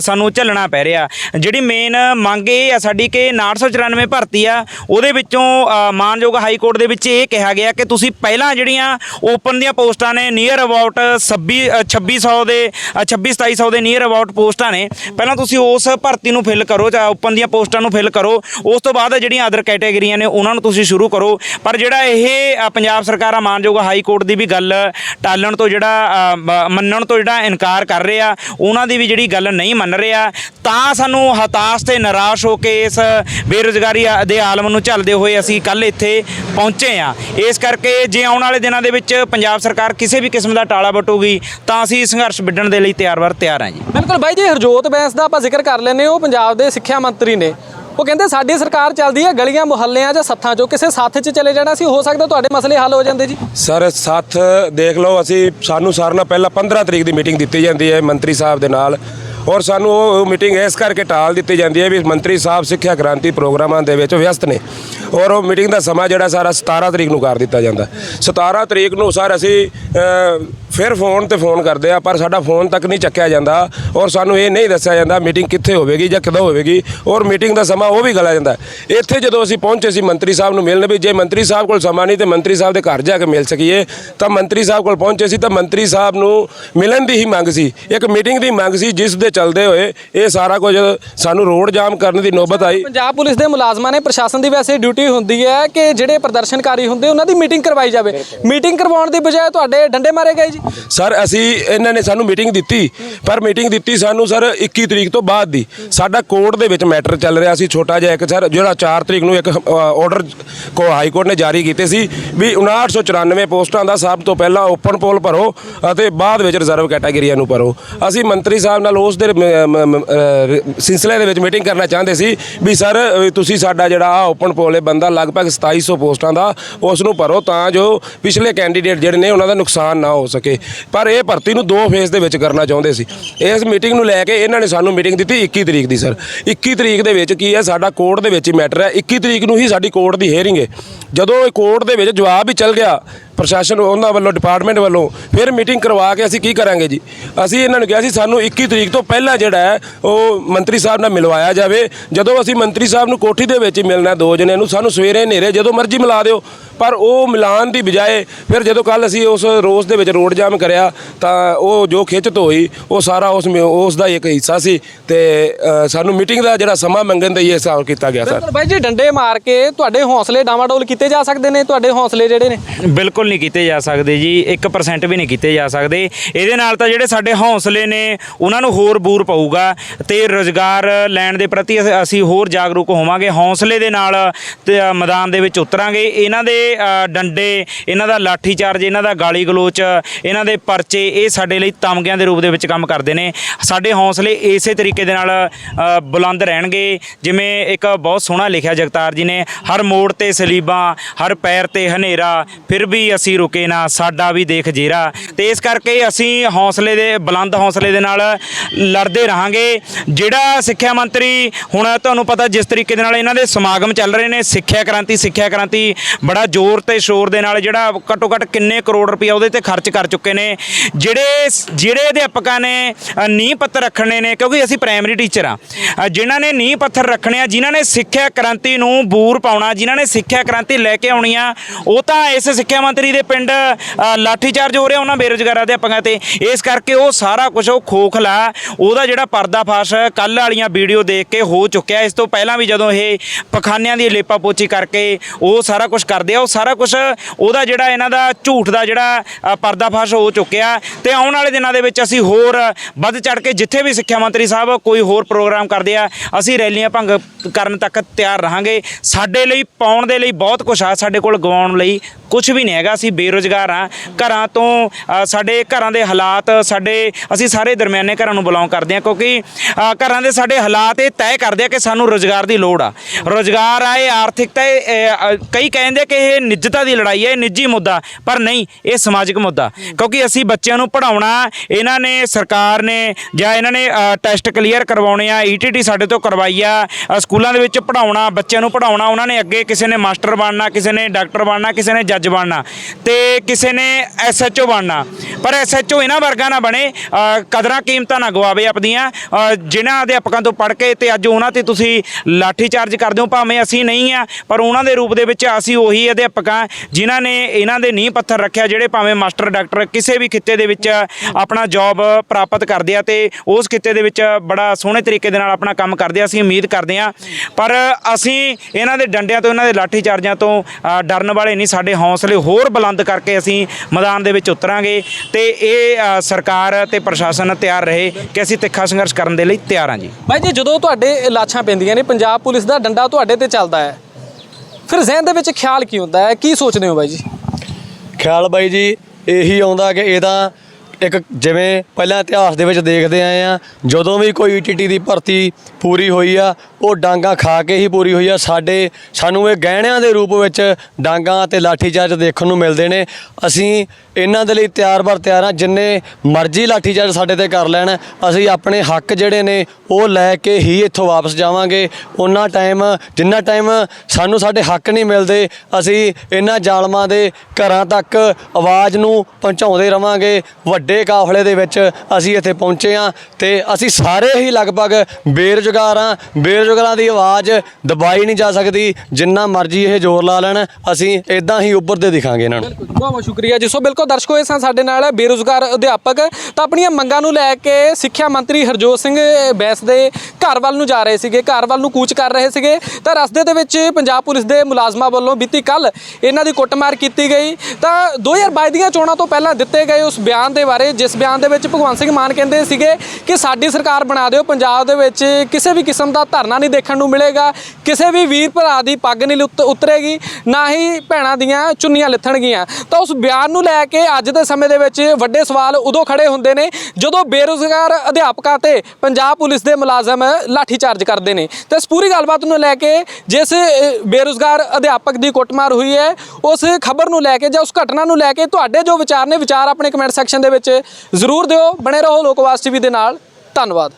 ਸਾਨੂੰ ਝੱਲਣਾ ਪੈ ਰਿਹਾ। ਜਿਹੜੀ ਮੇਨ ਮੰਗ ਇਹ ਆ ਸਾਡੀ ਕਿ 994 ਭਰਤੀ ਆ ਉਹਦੇ ਵਿੱਚੋਂ ਮਾਨਯੋਗ ਹਾਈ ਕੋਰਟ ਦੇ ਵਿੱਚ ਇਹ ਕਿਹਾ ਗਿਆ ਕਿ ਤੁਸੀਂ ਪਹਿਲਾਂ ਜਿਹੜੀਆਂ ਓਪਨ ਦੀਆਂ ਪੋਸਟਾਂ ਨੇ ਨੀਅਰ ਅਬਾਊਟ 26 ਅ, 2600 ਦੇ ਅ, 26 2700 ਦੇ ਨੀਅਰ ਅਬਾਊਟ ਪੋਸਟਾਂ ਨੇ। ਪਹਿਲਾਂ ਤੁਸੀਂ ਉਸ ਭਰਤੀ ਨੂੰ ਫਿਲ ਕਰੋ ਜਾਂ ਓਪਨ ਦੀਆਂ ਪੋਸਟਾਂ ਨੂੰ ਫਿਲ ਕਰੋ। ਉਸ ਤੋਂ ਬਾਅਦ ਜਿਹੜੀਆਂ ਅਦਰ ਕੈਟਾਗਰੀਆਂ ਨੇ ਉਹਨਾਂ ਨੂੰ ਤੁਸੀਂ ਸ਼ੁਰੂ ਕਰੋ। ਪਰ ਜਿਹੜਾ ਇਹ ਪੰਜਾਬ ਸਰਕਾਰ ਆ ਮਾਨਯੋਗ ਹਾਈ ਕੋਰਟ ਦੀ ਵੀ ਗੱਲ ਟਾਲਣ ਤੋਂ ਜਿਹੜਾ ਮੰਨਣ ਤੋਂ ਜਿਹੜਾ ਇਨਕਾਰ ਕਰ ਰਿਹਾ ਉਹਨਾਂ ਦੀ ਵੀ ਜਿਹੜੀ ਗੱਲ ਨਹੀਂ ਮੰਨ ਰਿਹਾ ਤਾਂ ਸਾਨੂੰ ਹਤਾਸ਼ ਤੇ ਨਿਰਾਸ਼ ਹੋ ਕੇ ਇਸ ਬੇਰੁਜ਼ਗਾਰੀ ਆ- ਦੇ ਆਲਮ ਨੂੰ ਝੱਲਦੇ ਹੋਏ ਅਸੀਂ ਕੱਲ ਇੱਥੇ ਪਹੁੰਚੇ ਆ ਇਸ ਕਰਕੇ ਜੇ ਆਉਣ ਵਾਲੇ ਦਿਨਾਂ ਦੇ ਵਿੱਚ ਪੰਜਾਬ ਸਰਕਾਰ ਕਿਸੇ ਵੀ ਕਿਸਮ ਦਾ ਟਾਲਾ ਬਟੂਗੀ ਤਾਂ ਅਸੀਂ ਸੰਘਰਸ਼ ਵਿੱਢਣ ਦੇ ਲਈ ਤਿਆਰ-ਵਰ ਤਿਆਰ ਹਾਂ ਜੀ। ਬਿਲਕੁਲ ਬਾਈ ਜੀ ਹਰਜੋਤ ਬੈਂਸ ਦਾ ਆਪਾਂ ਜ਼ਿਕਰ ਕਰ ਲੈਨੇ ਉਹ ਪੰਜਾਬ ਦੇ ਸਿੱਖਿਆ ਮੰਤਰੀ ਨੇ। ਉਹ ਕਹਿੰਦੇ ਸਾਡੀ ਸਰਕਾਰ ਚੱਲਦੀ ਹੈ ਗਲੀਆਂ ਮੁਹੱਲਿਆਂ 'ਚ ਸੱਥਾਂ 'ਚੋਂ ਕਿਸੇ ਸਾਥ 'ਚ ਚਲੇ ਜਾਣਾ ਸੀ ਹੋ ਸਕਦਾ ਤੁਹਾਡੇ ਮਸਲੇ ਹੱਲ ਹੋ ਜਾਂਦੇ ਜੀ? ਸਰ ਸਾਥ ਦੇਖ ਲਓ ਅਸੀਂ ਸਾਨੂੰ ਸਾਰਿਆਂ ਨਾਲ ਪਹਿਲਾਂ 15 ਤਰੀਕ ਦੀ ਮੀਟਿੰਗ ਦਿੱਤੀ ਜਾਂਦੀ ਹੈ ਮੰਤਰੀ ਸਾਹਿਬ ਦੇ ਨਾਲ। ਔਰ ਸਾਨੂੰ ਉਹ ਮੀਟਿੰਗ ਇਸ ਕਰਕੇ ਟਾਲ ਦਿੱਤੀ ਜਾਂਦੀ ਹੈ ਵੀ ਮੰਤਰੀ ਸਾਹਿਬ ਸਿੱਖਿਆ ਕ੍ਰਾਂਤੀ ਪ੍ਰੋਗਰਾਮਾਂ ਦੇ ਵਿੱਚ ਵਿਅਸਤ ਨੇ। ਔਰ ਉਹ ਮੀਟਿੰਗ ਦਾ ਸਮਾਂ ਜਿਹੜਾ ਸਾਰਾ 17 ਤਰੀਕ ਨੂੰ ਕਰ ਦਿੱਤਾ ਜਾਂਦਾ। 17 ਤਰੀਕ ਨੂੰ ਸਰ ਅਸੀਂ ਅ, ਫਿਰ ਫੋਨ ਤੇ ਫੋਨ ਕਰਦੇ ਆ, ਪਰ ਸਾਡਾ ਫੋਨ ਤੱਕ ਨਹੀਂ ਚੱਕਿਆ ਜਾਂਦਾ ਔਰ ਸਾਨੂੰ ਇਹ ਨਹੀਂ ਦੱਸਿਆ ਜਾਂਦਾ ਮੀਟਿੰਗ ਕਿੱਥੇ ਹੋਵੇਗੀ ਜਾਂ ਕਦੋਂ ਹੋਵੇਗੀ ਔਰ ਮੀਟਿੰਗ ਦਾ ਸਮਾਂ ਉਹ ਵੀ ਗਲਾ ਜਾਂਦਾ। ਇੱਥੇ ਜਦੋਂ ਅਸੀਂ ਪਹੁੰਚੇ ਸੀ ਮੰਤਰੀ ਸਾਹਿਬ ਨੂੰ ਮਿਲਣ ਵੀ, ਜੇ ਮੰਤਰੀ ਸਾਹਿਬ ਕੋਲ ਸਮਾਂ ਨਹੀਂ ਤੇ ਮੰਤਰੀ ਸਾਹਿਬ ਦੇ ਘਰ ਜਾ ਕੇ ਮਿਲ ਸਕੀਏ, ਤਾਂ ਮੰਤਰੀ ਸਾਹਿਬ ਕੋਲ ਪਹੁੰਚੇ ਸੀ ਤਾਂ ਮੰਤਰੀ ਸਾਹਿਬ ਨੂੰ ਮਿਲਣ ਦੀ ਹੀ ਮੰਗ ਸੀ। ਇੱਕ ਮੀਟਿੰਗ ਦੀ ਮੰਗ ਸੀ ਜਿਸ ਦੇ ਚੱਲਦੇ ਹੋਏ ਇਹ ਸਾਰਾ ਕੁਝ ਸਾਨੂੰ ਰੋਡ ਜਾਮ ਕਰਨ ਦੀ ਨੌਬਤ ਆਈ। ਪੰਜਾਬ ਪੁਲਿਸ ਦੇ ਮੁਲਾਜ਼ਮਾਂ ਨੇ ਪ੍ਰਸ਼ਾਸਨ ਦੀ ਵੈਸੇ ਡਿਊਟੀ ਹੁੰਦੀ ਹੈ ਕਿ ਜਿਹੜੇ ਪ੍ਰਦਰਸ਼ਨਕਾਰੀ ਹੁੰਦੇ, ਉਹਨਾਂ ਦੀ ਮੀਟਿੰਗ ਕਰਵਾਈ ਜਾਵੇ। ਮੀਟਿੰਗ ਕਰਵਾਉਣ ਦੀ ਬਜਾਏ ਤੁਹਾਡੇ ਡੰਡੇ ਮਾਰੇ ਗਏ ਜੀ। ਸਰ, ਅਸੀਂ ਇਹਨਾਂ ਨੇ ਸਾਨੂੰ ਮੀਟਿੰਗ ਦਿੱਤੀ, ਪਰ ਮੀਟਿੰਗ ਦਿੱਤੀ ਸਾਨੂੰ ਸਰ 21 ਤਰੀਕ ਤੋਂ ਬਾਅਦ ਦੀ। ਸਾਡਾ ਕੋਰਟ ਦੇ ਵਿੱਚ ਮੈਟਰ ਚੱਲ ਰਿਹਾ ਸੀ, ਛੋਟਾ ਜਿਹਾ ਇੱਕ ਸਰ, ਜਿਹੜਾ 4 ਤਰੀਕ ਨੂੰ ਇੱਕ ਆਰਡਰ ਕੋ ਹਾਈ ਕੋਰਟ ਨੇ ਜਾਰੀ ਕੀਤੇ ਸੀ ਵੀ 5994 ਪੋਸਟਾਂ ਦਾ ਸਭ ਤੋਂ ਪਹਿਲਾਂ ਓਪਨ ਪੋਲ ਭਰੋ ਅਤੇ ਬਾਅਦ ਵਿੱਚ ਰਿਜ਼ਰਵ ਕੈਟਾਗਰੀਆਂ ਨੂੰ ਭਰੋ। ਅਸੀਂ ਮੰਤਰੀ ਸਾਹਿਬ ਨਾਲ ਉਸ ਦੇ ਸਿਲਸਿਲੇ ਦੇ ਵਿੱਚ ਮੀਟਿੰਗ ਕਰਨਾ ਚਾਹੁੰਦੇ ਸੀ ਵੀ ਸਰ ਤੁਸੀਂ ਸਾਡਾ ਜਿਹੜਾ ਆ ਓਪਨ ਪੋਲ ਹੈ, ਬੰਦਾ ਲਗਭਗ 2700 ਪੋਸਟਾਂ ਦਾ ਉਸ ਨੂੰ ਭਰੋ ਤਾਂ ਜੋ ਪਿਛਲੇ ਕੈਂਡੀਡੇਟ ਜਿਹੜੇ ਨੇ ਉਹਨਾਂ ਦਾ ਨੁਕਸਾਨ ਨਾ ਹੋ ਸਕੇ। ਪਰ ਇਹ ਭਰਤੀ ਨੂੰ ਦੋ ਫੇਜ਼ ਦੇ ਵਿੱਚ ਕਰਨਾ ਚਾਹੁੰਦੇ ਸੀ। ਇਸ ਮੀਟਿੰਗ ਨੂੰ ਲੈ ਕੇ ਇਹਨਾਂ ਨੇ ਸਾਨੂੰ ਮੀਟਿੰਗ ਦਿੱਤੀ 21 ਤਰੀਕ ਦੀ, ਸਰ। 21 ਤਰੀਕ ਦੇ ਵਿੱਚ ਕੀ ਹੈ, ਸਾਡਾ ਕੋਰਟ ਦੇ ਵਿੱਚ ਹੀ ਮੈਟਰ ਹੈ। 21 ਤਰੀਕ ਨੂੰ ਹੀ ਸਾਡੀ ਕੋਰਟ ਦੀ ਹੀਅਰਿੰਗ ਹੈ। ਜਦੋਂ ਇਹ ਕੋਰਟ ਦੇ ਵਿੱਚ ਜਵਾਬ ਹੀ ਚੱਲ ਗਿਆ ਪ੍ਰਸ਼ਾਸਨ ਉਹਨਾਂ ਵੱਲੋਂ ਡਿਪਾਰਟਮੈਂਟ ਵੱਲੋਂ, ਫਿਰ ਮੀਟਿੰਗ ਕਰਵਾ ਕੇ ਅਸੀਂ ਕੀ ਕਰਾਂਗੇ ਜੀ? ਅਸੀਂ ਇਹਨਾਂ ਨੂੰ ਕਿਹਾ ਸੀ, ਸਾਨੂੰ 21 ਤਰੀਕ ਤੋਂ ਪਹਿਲਾਂ ਜਿਹੜਾ ਹੈ, ਉਹ ਮੰਤਰੀ ਸਾਹਿਬ ਨਾਲ ਮਿਲਵਾਇਆ ਜਾਵੇ। ਜਦੋਂ ਅਸੀਂ ਮੰਤਰੀ ਸਾਹਿਬ ਨੂੰ ਕੋਠੀ ਦੇ ਵਿੱਚ ਹੀ ਮਿਲਣਾ ਦੋ ਜਣੇ ਨੂੰ, ਸਾਨੂੰ ਸਵੇਰੇ ਹਨੇਰੇ ਜਦੋਂ ਮਰਜ਼ੀ ਮਿਲਾ ਦਿਓ। ਪਰ ਉਹ ਮਿਲਾਨ ਦੀ ਬਜਾਏ ਫਿਰ ਜਦੋਂ ਕੱਲ ਅਸੀਂ ਉਸ ਰੋਸ ਦੇ ਵਿੱਚ ਰੋਡ ਜਾਮ ਕਰਿਆ ਤਾਂ ਉਹ ਜੋ ਖਿੱਚਤ ਹੋਈ ਉਹ ਸਾਰਾ ਉਸ ਉਸ ਦਾ ਇੱਕ ਹਿੱਸਾ ਸੀ ਤੇ ਸਾਨੂੰ ਮੀਟਿੰਗ ਦਾ ਜਿਹੜਾ ਸਮਾਂ ਮੰਗਣ ਦਾ ਹੀ ਹਿਸਾਬ ਕੀਤਾ ਗਿਆ ਸਰ। ਬਾਈ ਜੀ ਡੰਡੇ ਮਾਰ ਕੇ ਤੁਹਾਡੇ ਹੌਸਲੇ ਡਾਵਾਡੋਲ ਕੀਤੇ ਜਾ ਸਕਦੇ ਨੇ? ਤੁਹਾਡੇ ਹੌਸਲੇ ਜਿਹੜੇ ਨੇ? ਬਿਲਕੁਲ ਨਹੀਂ ਕੀਤੇ ਜਾ ਸਕਦੇ ਜੀ 1% ਵੀ ਨਹੀਂ ਕੀਤੇ ਜਾ ਸਕਦੇ। ਇਹਦੇ ਨਾਲ ਤਾਂ ਜਿਹੜੇ ਸਾਡੇ ਹੌਸਲੇ ਨੇ ਉਹਨਾਂ ਨੂੰ ਹੋਰ ਬੂਰ ਪਊਗਾ ਤੇ ਰੋਜ਼ਗਾਰ ਲੈਣ ਦੇ ਪ੍ਰਤੀ ਅਸ- ਹੋਰ ਜਾਗਰੂਕ ਹੋਵਾਂਗੇ। ਹੌਸਲੇ ਦੇ ਨਾਲ ਮੈਦਾਨ ਦੇ ਵਿੱਚ ਉਤਰਾਂਗੇ। ਇਹਨਾਂ ਦੇ ਡੰਡੇ ਇਹਨਾਂ ਦਾ ਲਾਠੀ ਚਾਰਜ ਇਹਨਾਂ ਦਾ ਗਾਲੀ ਗਲੋਚ ਇਹਨਾਂ ਜਿਨ੍ਹਾਂ ਦੇ ਪਰਚੇ ਇਹ ਸਾਡੇ ਲਈ ਤਮਗਿਆਂ ਦੇ ਰੂਪ ਦੇ ਵਿੱਚ ਕੰਮ ਕਰਦੇ ਨੇ। ਸਾਡੇ ਹੌਸਲੇ ਇਸੇ ਤਰੀਕੇ ਦੇ ਨਾਲ ਅ, ਬੁਲੰਦ ਰਹਿਣਗੇ। ਜਿਵੇਂ ਇੱਕ ਬਹੁਤ ਸੋਹਣਾ ਲਿਖਿਆ ਜਗਤਾਰ ਜੀ ਨੇ ਹਰ ਮੋੜ ਤੇ ਸਲੀਬਾਂ ਹਰ ਪੈਰ ਤੇ ਹਨੇਰਾ ਫਿਰ ਵੀ ਅਸੀਂ ਰੁਕੇ ਨਾ ਸਾਡਾ ਵੀ ਦੇਖ ਜੇਰਾ। ਤੇ ਇਸ ਕਰਕੇ ਅਸੀਂ ਹੌਸਲੇ ਦੇ ਬੁਲੰਦ ਹੌਸਲੇ ਦੇ ਨਾਲ ਲੜਦੇ ਰਹਾਂਗੇ। ਜਿਹੜਾ ਸਿੱਖਿਆ ਮੰਤਰੀ ਹੁਣ ਤੁਹਾਨੂੰ ਪਤਾ ਜਿਸ ਤਰੀਕੇ ਦੇ ਨਾਲ ਇਹਨਾਂ ਦੇ ਸਮਾਗਮ ਚੱਲ ਰਹੇ ਨੇ ਸਿੱਖਿਆ ਕ੍ਰਾਂਤੀ ਸਿੱਖਿਆ ਕ੍ਰਾਂਤੀ ਬੜਾ ਜ਼ੋਰ ਤੇ ਸ਼ੋਰ ਦੇ ਨਾਲ ਜਿਹੜਾ ਘੱਟੋ ਘੱਟ ਕਿੰਨੇ ਕਰੋੜ ਰੁਪਏ ਉਹਦੇ ਤੇ ਖਰਚ ਕਰ ਚੁੱਕੇ ਚੁੱਕੇ ਨੇ। ਜਿਹੜੇ ਜਿਹੜੇ ਅਧਿਆਪਕਾਂ ਨੇ ਨੀਂਹ ਪੱਥਰ ਰੱਖਣੇ ਨੇ ਕਿਉਂਕਿ ਅਸੀਂ ਪ੍ਰਾਇਮਰੀ ਟੀਚਰ ਆ ਅ, ਜਿਨ੍ਹਾਂ ਨੇ ਨੀਂਹ ਪੱਥਰ ਰੱਖਣੇ ਆ ਜਿਨ੍ਹਾਂ ਨੇ ਸਿੱਖਿਆ ਕ੍ਰਾਂਤੀ ਨੂੰ ਬੂਰ ਪਾਉਣਾ ਜਿਨ੍ਹਾਂ ਨੇ ਸਿੱਖਿਆ ਕ੍ਰਾਂਤੀ ਲੈ ਕੇ ਆਉਣੀ ਆ ਉਹ ਤਾਂ ਇਸ ਸਿੱਖਿਆ ਮੰਤਰੀ ਦੇ ਪਿੰਡ ਲਾਠੀਚਾਰਜ ਹੋ ਰਿਹਾ ਉਹਨਾਂ ਬੇਰੁਜ਼ਗਾਰ ਅਧਿਆਪਕਾਂ ਤੇ। ਇਸ ਕਰਕੇ ਉਹ ਸਾਰਾ ਕੁਝ ਉਹ ਖੋਖਲਾ ਉਹਦਾ ਜਿਹੜਾ ਪਰਦਾਫਾਸ਼ ਕੱਲ ਵਾਲੀਆਂ ਵੀਡੀਓ ਦੇਖ ਕੇ ਹੋ ਚੁੱਕਿਆ। ਇਸ ਤੋਂ ਪਹਿਲਾਂ ਵੀ ਜਦੋਂ ਇਹ ਪਖਾਨਿਆਂ ਦੀ ਲੇਪਾ ਪੋਚੀ ਕਰਕੇ ਉਹ ਸਾਰਾ ਕੁਝ ਕਰਦੇ ਆ ਉਹ ਸਾਰਾ ਕੁਝ ਉਹਦਾ ਜਿਹੜਾ ਇਹਨਾਂ ਦਾ ਝੂਠ ਦਾ ਜਿਹੜਾ ਪਰਦਾਫਾਸ਼ ਪਰਦਾਫਾਸ਼ ਹੋ ਚੁੱਕਿਆ ਤੇ ਆਉਣ ਵਾਲੇ ਦਿਨਾਂ ਦੇ ਵਿੱਚ ਅਸੀਂ ਹੋਰ ਵੱਧ ਚੜ ਕੇ ਜਿੱਥੇ ਵੀ ਸਿੱਖਿਆ ਮੰਤਰੀ ਸਾਹਿਬ ਕੋਈ ਹੋਰ ਪ੍ਰੋਗਰਾਮ ਕਰਦੇ ਆ ਅਸੀਂ ਰੈਲੀਆਂ ਭੰਗ ਕਰਨ ਤੱਕ ਤਿਆਰ ਰਹਾਂਗੇ। ਸਾਡੇ ਲਈ ਪਾਉਣ ਦੇ ਲਈ ਬਹੁਤ ਕੁਝ ਆ ਸਾਡੇ ਕੋਲ ਗਵਾਉਣ ਲਈ ਕੁਝ ਵੀ ਨਹੀਂ ਹੈਗਾ ਅਸੀਂ ਬੇਰੁਜ਼ਗਾਰ ਆ ਘਰਾਂ ਤੋਂ ਸਾਡੇ ਘਰਾਂ ਦੇ ਹਾਲਾਤ ਸਾਡੇ ਅਸੀਂ ਸਾਰੇ ਦਰਮਿਆਨੇ ਘਰਾਂ ਨੂੰ ਬਿਲੋਂਗ ਕਰਦੇ ਆ ਕਿਉਂਕਿ ਘਰਾਂ ਦੇ ਸਾਡੇ ਹਾਲਾਤ ਇਹ ਤੈਅ ਕਰਦੇ ਆ ਕਿ ਸਾਨੂੰ ਰੋਜ਼ਗਾਰ ਦੀ ਲੋੜ ਆ। ਰੋਜ਼ਗਾਰ ਆ ਇਹ ਆਰਥਿਕਤਾ ਇਹ, ਕਈ ਕਹਿੰਦੇ ਕਿ ਇਹ ਨਿੱਜਤਾ ਦੀ ਲੜਾਈ ਹੈ ਇਹ ਨਿੱਜੀ ਮੁੱਦਾ ਪਰ ਨਹੀਂ ਇਹ ਸਮਾਜਿਕ ਮੁੱਦਾ। ਕਿਉਂਕਿ ਅਸੀਂ ਬੱਚਿਆਂ ਨੂੰ ਪੜਾਉਣਾ ਇਹਨਾਂ ਨੇ ਸਰਕਾਰ ਨੇ ਜਾਂ ਇਹਨਾਂ ਨੇ ਟੈਸਟ ਕਲੀਅਰ ਕਰਵਾਉਣੇ ਆ ਈਟੀਟੀ ਸਾਡੇ ਤੋਂ ਕਰਵਾਈ ਆ ਸਕੂਲਾਂ ਦੇ ਵਿੱਚ ਪੜਾਉਣਾ ਬੱਚਿਆਂ ਨੂੰ ਪੜਾਉਣਾ ਉਹਨਾਂ ਨੇ ਅੱਗੇ ਕਿਸੇ ਨੇ ਮਾਸਟਰ ਬਣਨਾ, ਕਿਸੇ ਨੇ ਡਾਕਟਰ ਬਣਨਾ, ਕਿਸੇ ਨੇ ਜੱਜ ਬਣਨਾ ਤੇ ਕਿਸੇ ਨੇ ਐਸਐਚਓ ਬਣਨਾ। ਪਰ ਐਸਐਚਓ ਇਹਨਾਂ ਵਰਗਾ ਨਾ ਬਣੇ ਕਦਰਾਂ ਕੀਮਤਾਂ ਨਾ ਗਵਾਵੇ ਆਪਦੀਆਂ ਜਿਨ੍ਹਾਂ ਅਧਿਆਪਕਾਂ ਤੋਂ ਪੜ੍ਹ ਕੇ ਤੇ ਅੱਜ ਉਹਨਾਂ ਤੇ ਤੁਸੀਂ ਲਾਠੀ ਚਾਰਜ ਕਰਦੇ ਹੋ, ਭਾਵੇਂ ਅਸੀਂ ਨਹੀਂ ਆ, ਪਰ ਉਹਨਾਂ ਦੇ ਰੂਪ ਦੇ ਵਿੱਚ ਅਸੀਂ ਉਹੀ ਅਧਿਆਪਕਾਂ ਜਿਨ੍ਹਾਂ ਨੇ ਇਹਨਾਂ ਦੇ ਨੀਂਹ ਪੱਥਰ ਰੱਖਿਆ, ਜਿਹੜੇ ਭਾਵੇਂ ਮਾਸਟਰ, ਡਾਕਟਰ ਕਿਸੇ ਵੀ ਖਿੱਤੇ ਦੇ ਵਿੱਚ ਆਪਣਾ ਜੌਬ ਪ੍ਰਾਪਤ ਕਰਦੇ ਆ ਤੇ ਉਸ ਖਿੱਤੇ ਦੇ ਵਿੱਚ ਬੜਾ ਸੋਹਣੇ ਤਰੀਕੇ ਦੇ ਨਾਲ ਆਪਣਾ ਕੰਮ ਕਰਦੇ ਆ। ਅਸੀਂ ਉਮੀਦ ਕਰਦੇ ਆ। ਪਰ ਅਸੀਂ ਇਹਨਾਂ ਦੇ ਡੰਡਿਆਂ ਤੋਂ ਇਹਨਾਂ ਦੇ ਲਾਠੀ ਚਾਰਜਾਂ ਤੋਂ ਡਰਨ ਵਾਲੇ ਨਹੀਂ। ਸਾਡੇ ਹੌਸਲੇ ਹੋਰ ਬੁਲੰਦ ਕਰਕੇ ਅਸੀਂ ਮੈਦਾਨ ਦੇ ਵਿੱਚ ਉਤਰਾਂਗੇ ਤੇ ਇਹ ਸਰਕਾਰ ਤੇ ਪ੍ਰਸ਼ਾਸਨ ਤਿਆਰ ਰਹੇ ਕਿ ਅਸੀਂ ਤਿੱਖਾ ਸੰਘਰਸ਼ ਕਰਨ ਦੇ ਲਈ ਤਿਆਰ ਹਾਂ ਜੀ। ਬਾਈ ਜੀ ਜਦੋਂ ਤੁਹਾਡੇ ਲਾਛਾਂ ਪੈਂਦੀਆਂ ਨੇ ਪੰਜਾਬ ਪੁਲਿਸ ਦਾ ਡੰਡਾ ਤੁਹਾਡੇ ਤੇ ਚੱਲਦਾ ਹੈ। ਫਿਰ ਜ਼ਿਹਨ ਦੇ ਵਿੱਚ ਖਿਆਲ ਕੀ ਹੁੰਦਾ ਹੈ? ਕੀ ਸੋਚਦੇ ਹੋ ਬਾਈ ਜੀ? ਖਿਆਲ ਬਾਈ ਜੀ ਇਹੀ ਆਉਂਦਾ ਕਿ ਇਹਦਾ ਇੱਕ ਜਿਵੇਂ ਪਹਿਲਾਂ ਇਤਿਹਾਸ ਦੇ ਵਿੱਚ ਦੇਖਦੇ ਆਏ ਆ, ਜਦੋਂ ਵੀ ਕੋਈ ਈਟੀਟੀ ਦੀ ਭਰਤੀ ਪੂਰੀ ਹੋਈ ਆ ਉਹ ਡਾਂਗਾ ਖਾ ਕੇ ਹੀ ਪੂਰੀ ਹੋਈ ਆ। ਸਾਡੇ, ਸਾਨੂੰ ਇਹ ਗਹਿਣਿਆਂ ਦੇ ਰੂਪ ਵਿੱਚ ਡਾਂਗਾ ਤੇ ਲਾਠੀਚਾਰਜ ਦੇਖਣ ਨੂੰ ਮਿਲਦੇ ਨੇ। ਅਸੀਂ ਇਹਨਾਂ ਦੇ ਲਈ ਤਿਆਰ ਬਰ ਤਿਆਰ ਆ। ਜਿੰਨੇ ਮਰਜ਼ੀ ਲਾਠੀਚਾਰਜ ਸਾਡੇ ਤੇ ਕਰ ਲੈਣ, ਅਸੀਂ ਆਪਣੇ ਹੱਕ ਜਿਹੜੇ ਨੇ, ਉਹ ਲੈ ਕੇ ਹੀ ਇੱਥੋਂ ਵਾਪਸ ਜਾਵਾਂਗੇ। ਉਹਨਾਂ ਟਾਈਮ, ਜਿੰਨਾ ਟਾਈਮ ਸਾਨੂੰ ਸਾਡੇ ਹੱਕ ਨਹੀਂ ਮਿਲਦੇ, ਅਸੀਂ ਇਹਨਾਂ ਜ਼ਾਲਮਾਂ ਦੇ ਘਰਾਂ ਤੱਕ ਆਵਾਜ਼ ਨੂੰ ਪਹੁੰਚਾਉਂਦੇ ਰਵਾਂਗੇ। ਵੱਡੇ ਕਾਫਲੇ ਦੇ ਵਿੱਚ ਅਸੀਂ ਇੱਥੇ ਪਹੁੰਚੇ ਆ ਤੇ ਅਸੀਂ ਸਾਰੇ ਹੀ ਲਗਭਗ ਬੇਰੁਜ਼ਗਾਰ ਆ। ਬੇਰੁਜ਼ਗਾਰਾਂ ਦੀ ਆਵਾਜ਼ ਦਬਾਈ ਨਹੀਂ ਜਾ ਸਕਦੀ, ਜਿੰਨਾ ਮਰਜ਼ੀ ਇਹ ਜ਼ੋਰ ਲਾ ਲੈਣ, ਅਸੀਂ ਇਦਾਂ ਹੀ ਉੱਭਰਦੇ ਦਿਖਾਂਗੇ ਇਹਨਾਂ ਨੂੰ। ਬਹੁਤ ਬਹੁਤ ਸ਼ੁਕਰੀਆ ਜੀ। ਸੋ ਬਿਲਕੁਲ ਦਰਸ਼ਕੋ ਇਹ ਸਨ ਸਾਡੇ ਨਾਲ, ਬੇਰੁਜ਼ਗਾਰ ਅਧਿਆਪਕ। ਤਾਂ ਆਪਣੀਆਂ ਮੰਗਾਂ ਨੂੰ ਲੈ ਕੇ ਸਿੱਖਿਆ ਮੰਤਰੀ ਹਰਜੋਤ ਸਿੰਘ ਬੈਸ ਦੇ ਘਰ ਵੱਲ ਨੂੰ ਜਾ ਰਹੇ ਸੀਗੇ, ਘਰ ਵੱਲ ਨੂੰ ਕੂਚ ਕਰ ਰਹੇ ਸੀਗੇ। ਤਾਂ ਰਸਤੇ ਦੇ ਵਿੱਚ ਪੰਜਾਬ ਪੁਲਿਸ ਦੇ ਮੁਲਾਜ਼ਮਾਂ ਵੱਲੋਂ ਬੀਤੀ ਕੱਲ ਇਹਨਾਂ ਦੀ ਕੁੱਟਮਾਰ ਕੀਤੀ ਗਈ। ਤਾਂ 2022 ਦੀਆਂ ਚੋਣਾਂ ਤੋਂ ਪਹਿਲਾਂ ਦਿੱਤੇ ਗਏ ਉਸ ਬਿਆਨ ਦੇ ਬਾਰੇ, ਜਿਸ ਬਿਆਨ ਦੇ ਵਿੱਚ ਭਗਵੰਤ ਸਿੰਘ ਮਾਨ ਕਹਿੰਦੇ ਸੀਗੇ ਕਿ ਸਾਡੀ ਸਰਕਾਰ ਬਣਾ ਦਿਓ, ਪੰਜਾਬ ਦੇ ਵਿੱਚ ਕਿਸੇ ਵੀ ਕਿਸਮ ਦਾ ਧਰਨਾ ਨਹੀਂ ਦੇਖਣ ਨੂੰ ਮਿਲੇਗਾ। ਕਿਸੇ ਵੀ ਵੀਰ ਭਰਾ ਦੀ ਪੱਗ ਨਹੀਂ ਉਤ- ਉਤਰੇਗੀ ਨਾ ਹੀ ਭੈਣਾਂ ਦੀਆਂ ਚੁੰਨੀਆਂ ਲਿਥਣਗੀਆਂ। ਤਾਂ ਉਸ ਬਿਆਨ ਨੂੰ ਲੈ ਕੇ ਅੱਜ ਦੇ ਸਮੇਂ ਦੇ ਵਿੱਚ ਵੱਡੇ ਸਵਾਲ ਉਦੋਂ ਖੜੇ ਹੁੰਦੇ ਨੇ ਜਦੋਂ ਬੇਰੁਜ਼ਗਾਰ ਅਧਿਆਪਕਾਂ ਤੇ ਪੰਜਾਬ ਪੁਲਿਸ ਦੇ ਮੁਲਾਜ਼ਮ ਲਾਠੀਚਾਰਜ ਕਰਦੇ ਨੇ। ਤੇ ਇਸ ਪੂਰੀ ਗੱਲਬਾਤ ਨੂੰ ਲੈ ਕੇ ਜਿਸ ਅ, ਬੇਰੁਜ਼ਗਾਰ ਅਧਿਆਪਕ ਦੀ ਕੁੱਟਮਾਰ ਹੋਈ ਹੈ ਉਸ ਖਬਰ ਨੂੰ ਲੈ ਕੇ ਜਾਂ ਉਸ ਘਟਨਾ ਨੂੰ ਲੈ ਕੇ ਤੁਹਾਡੇ ਜੋ ਵਿਚਾਰ ਨੇ ਵਿਚਾਰ ਆਪਣੇ ਕਮੈਂਟ ਸੈਕਸ਼ਨ ਦੇ ਵਿੱਚ ਜ਼ਰੂਰ ਦਿਓ। ਬਣੇ ਰਹੋ ਲੋਕਵਾਸ ਟੀਵੀ ਦੇ ਨਾਲ। ਧੰਨਵਾਦ।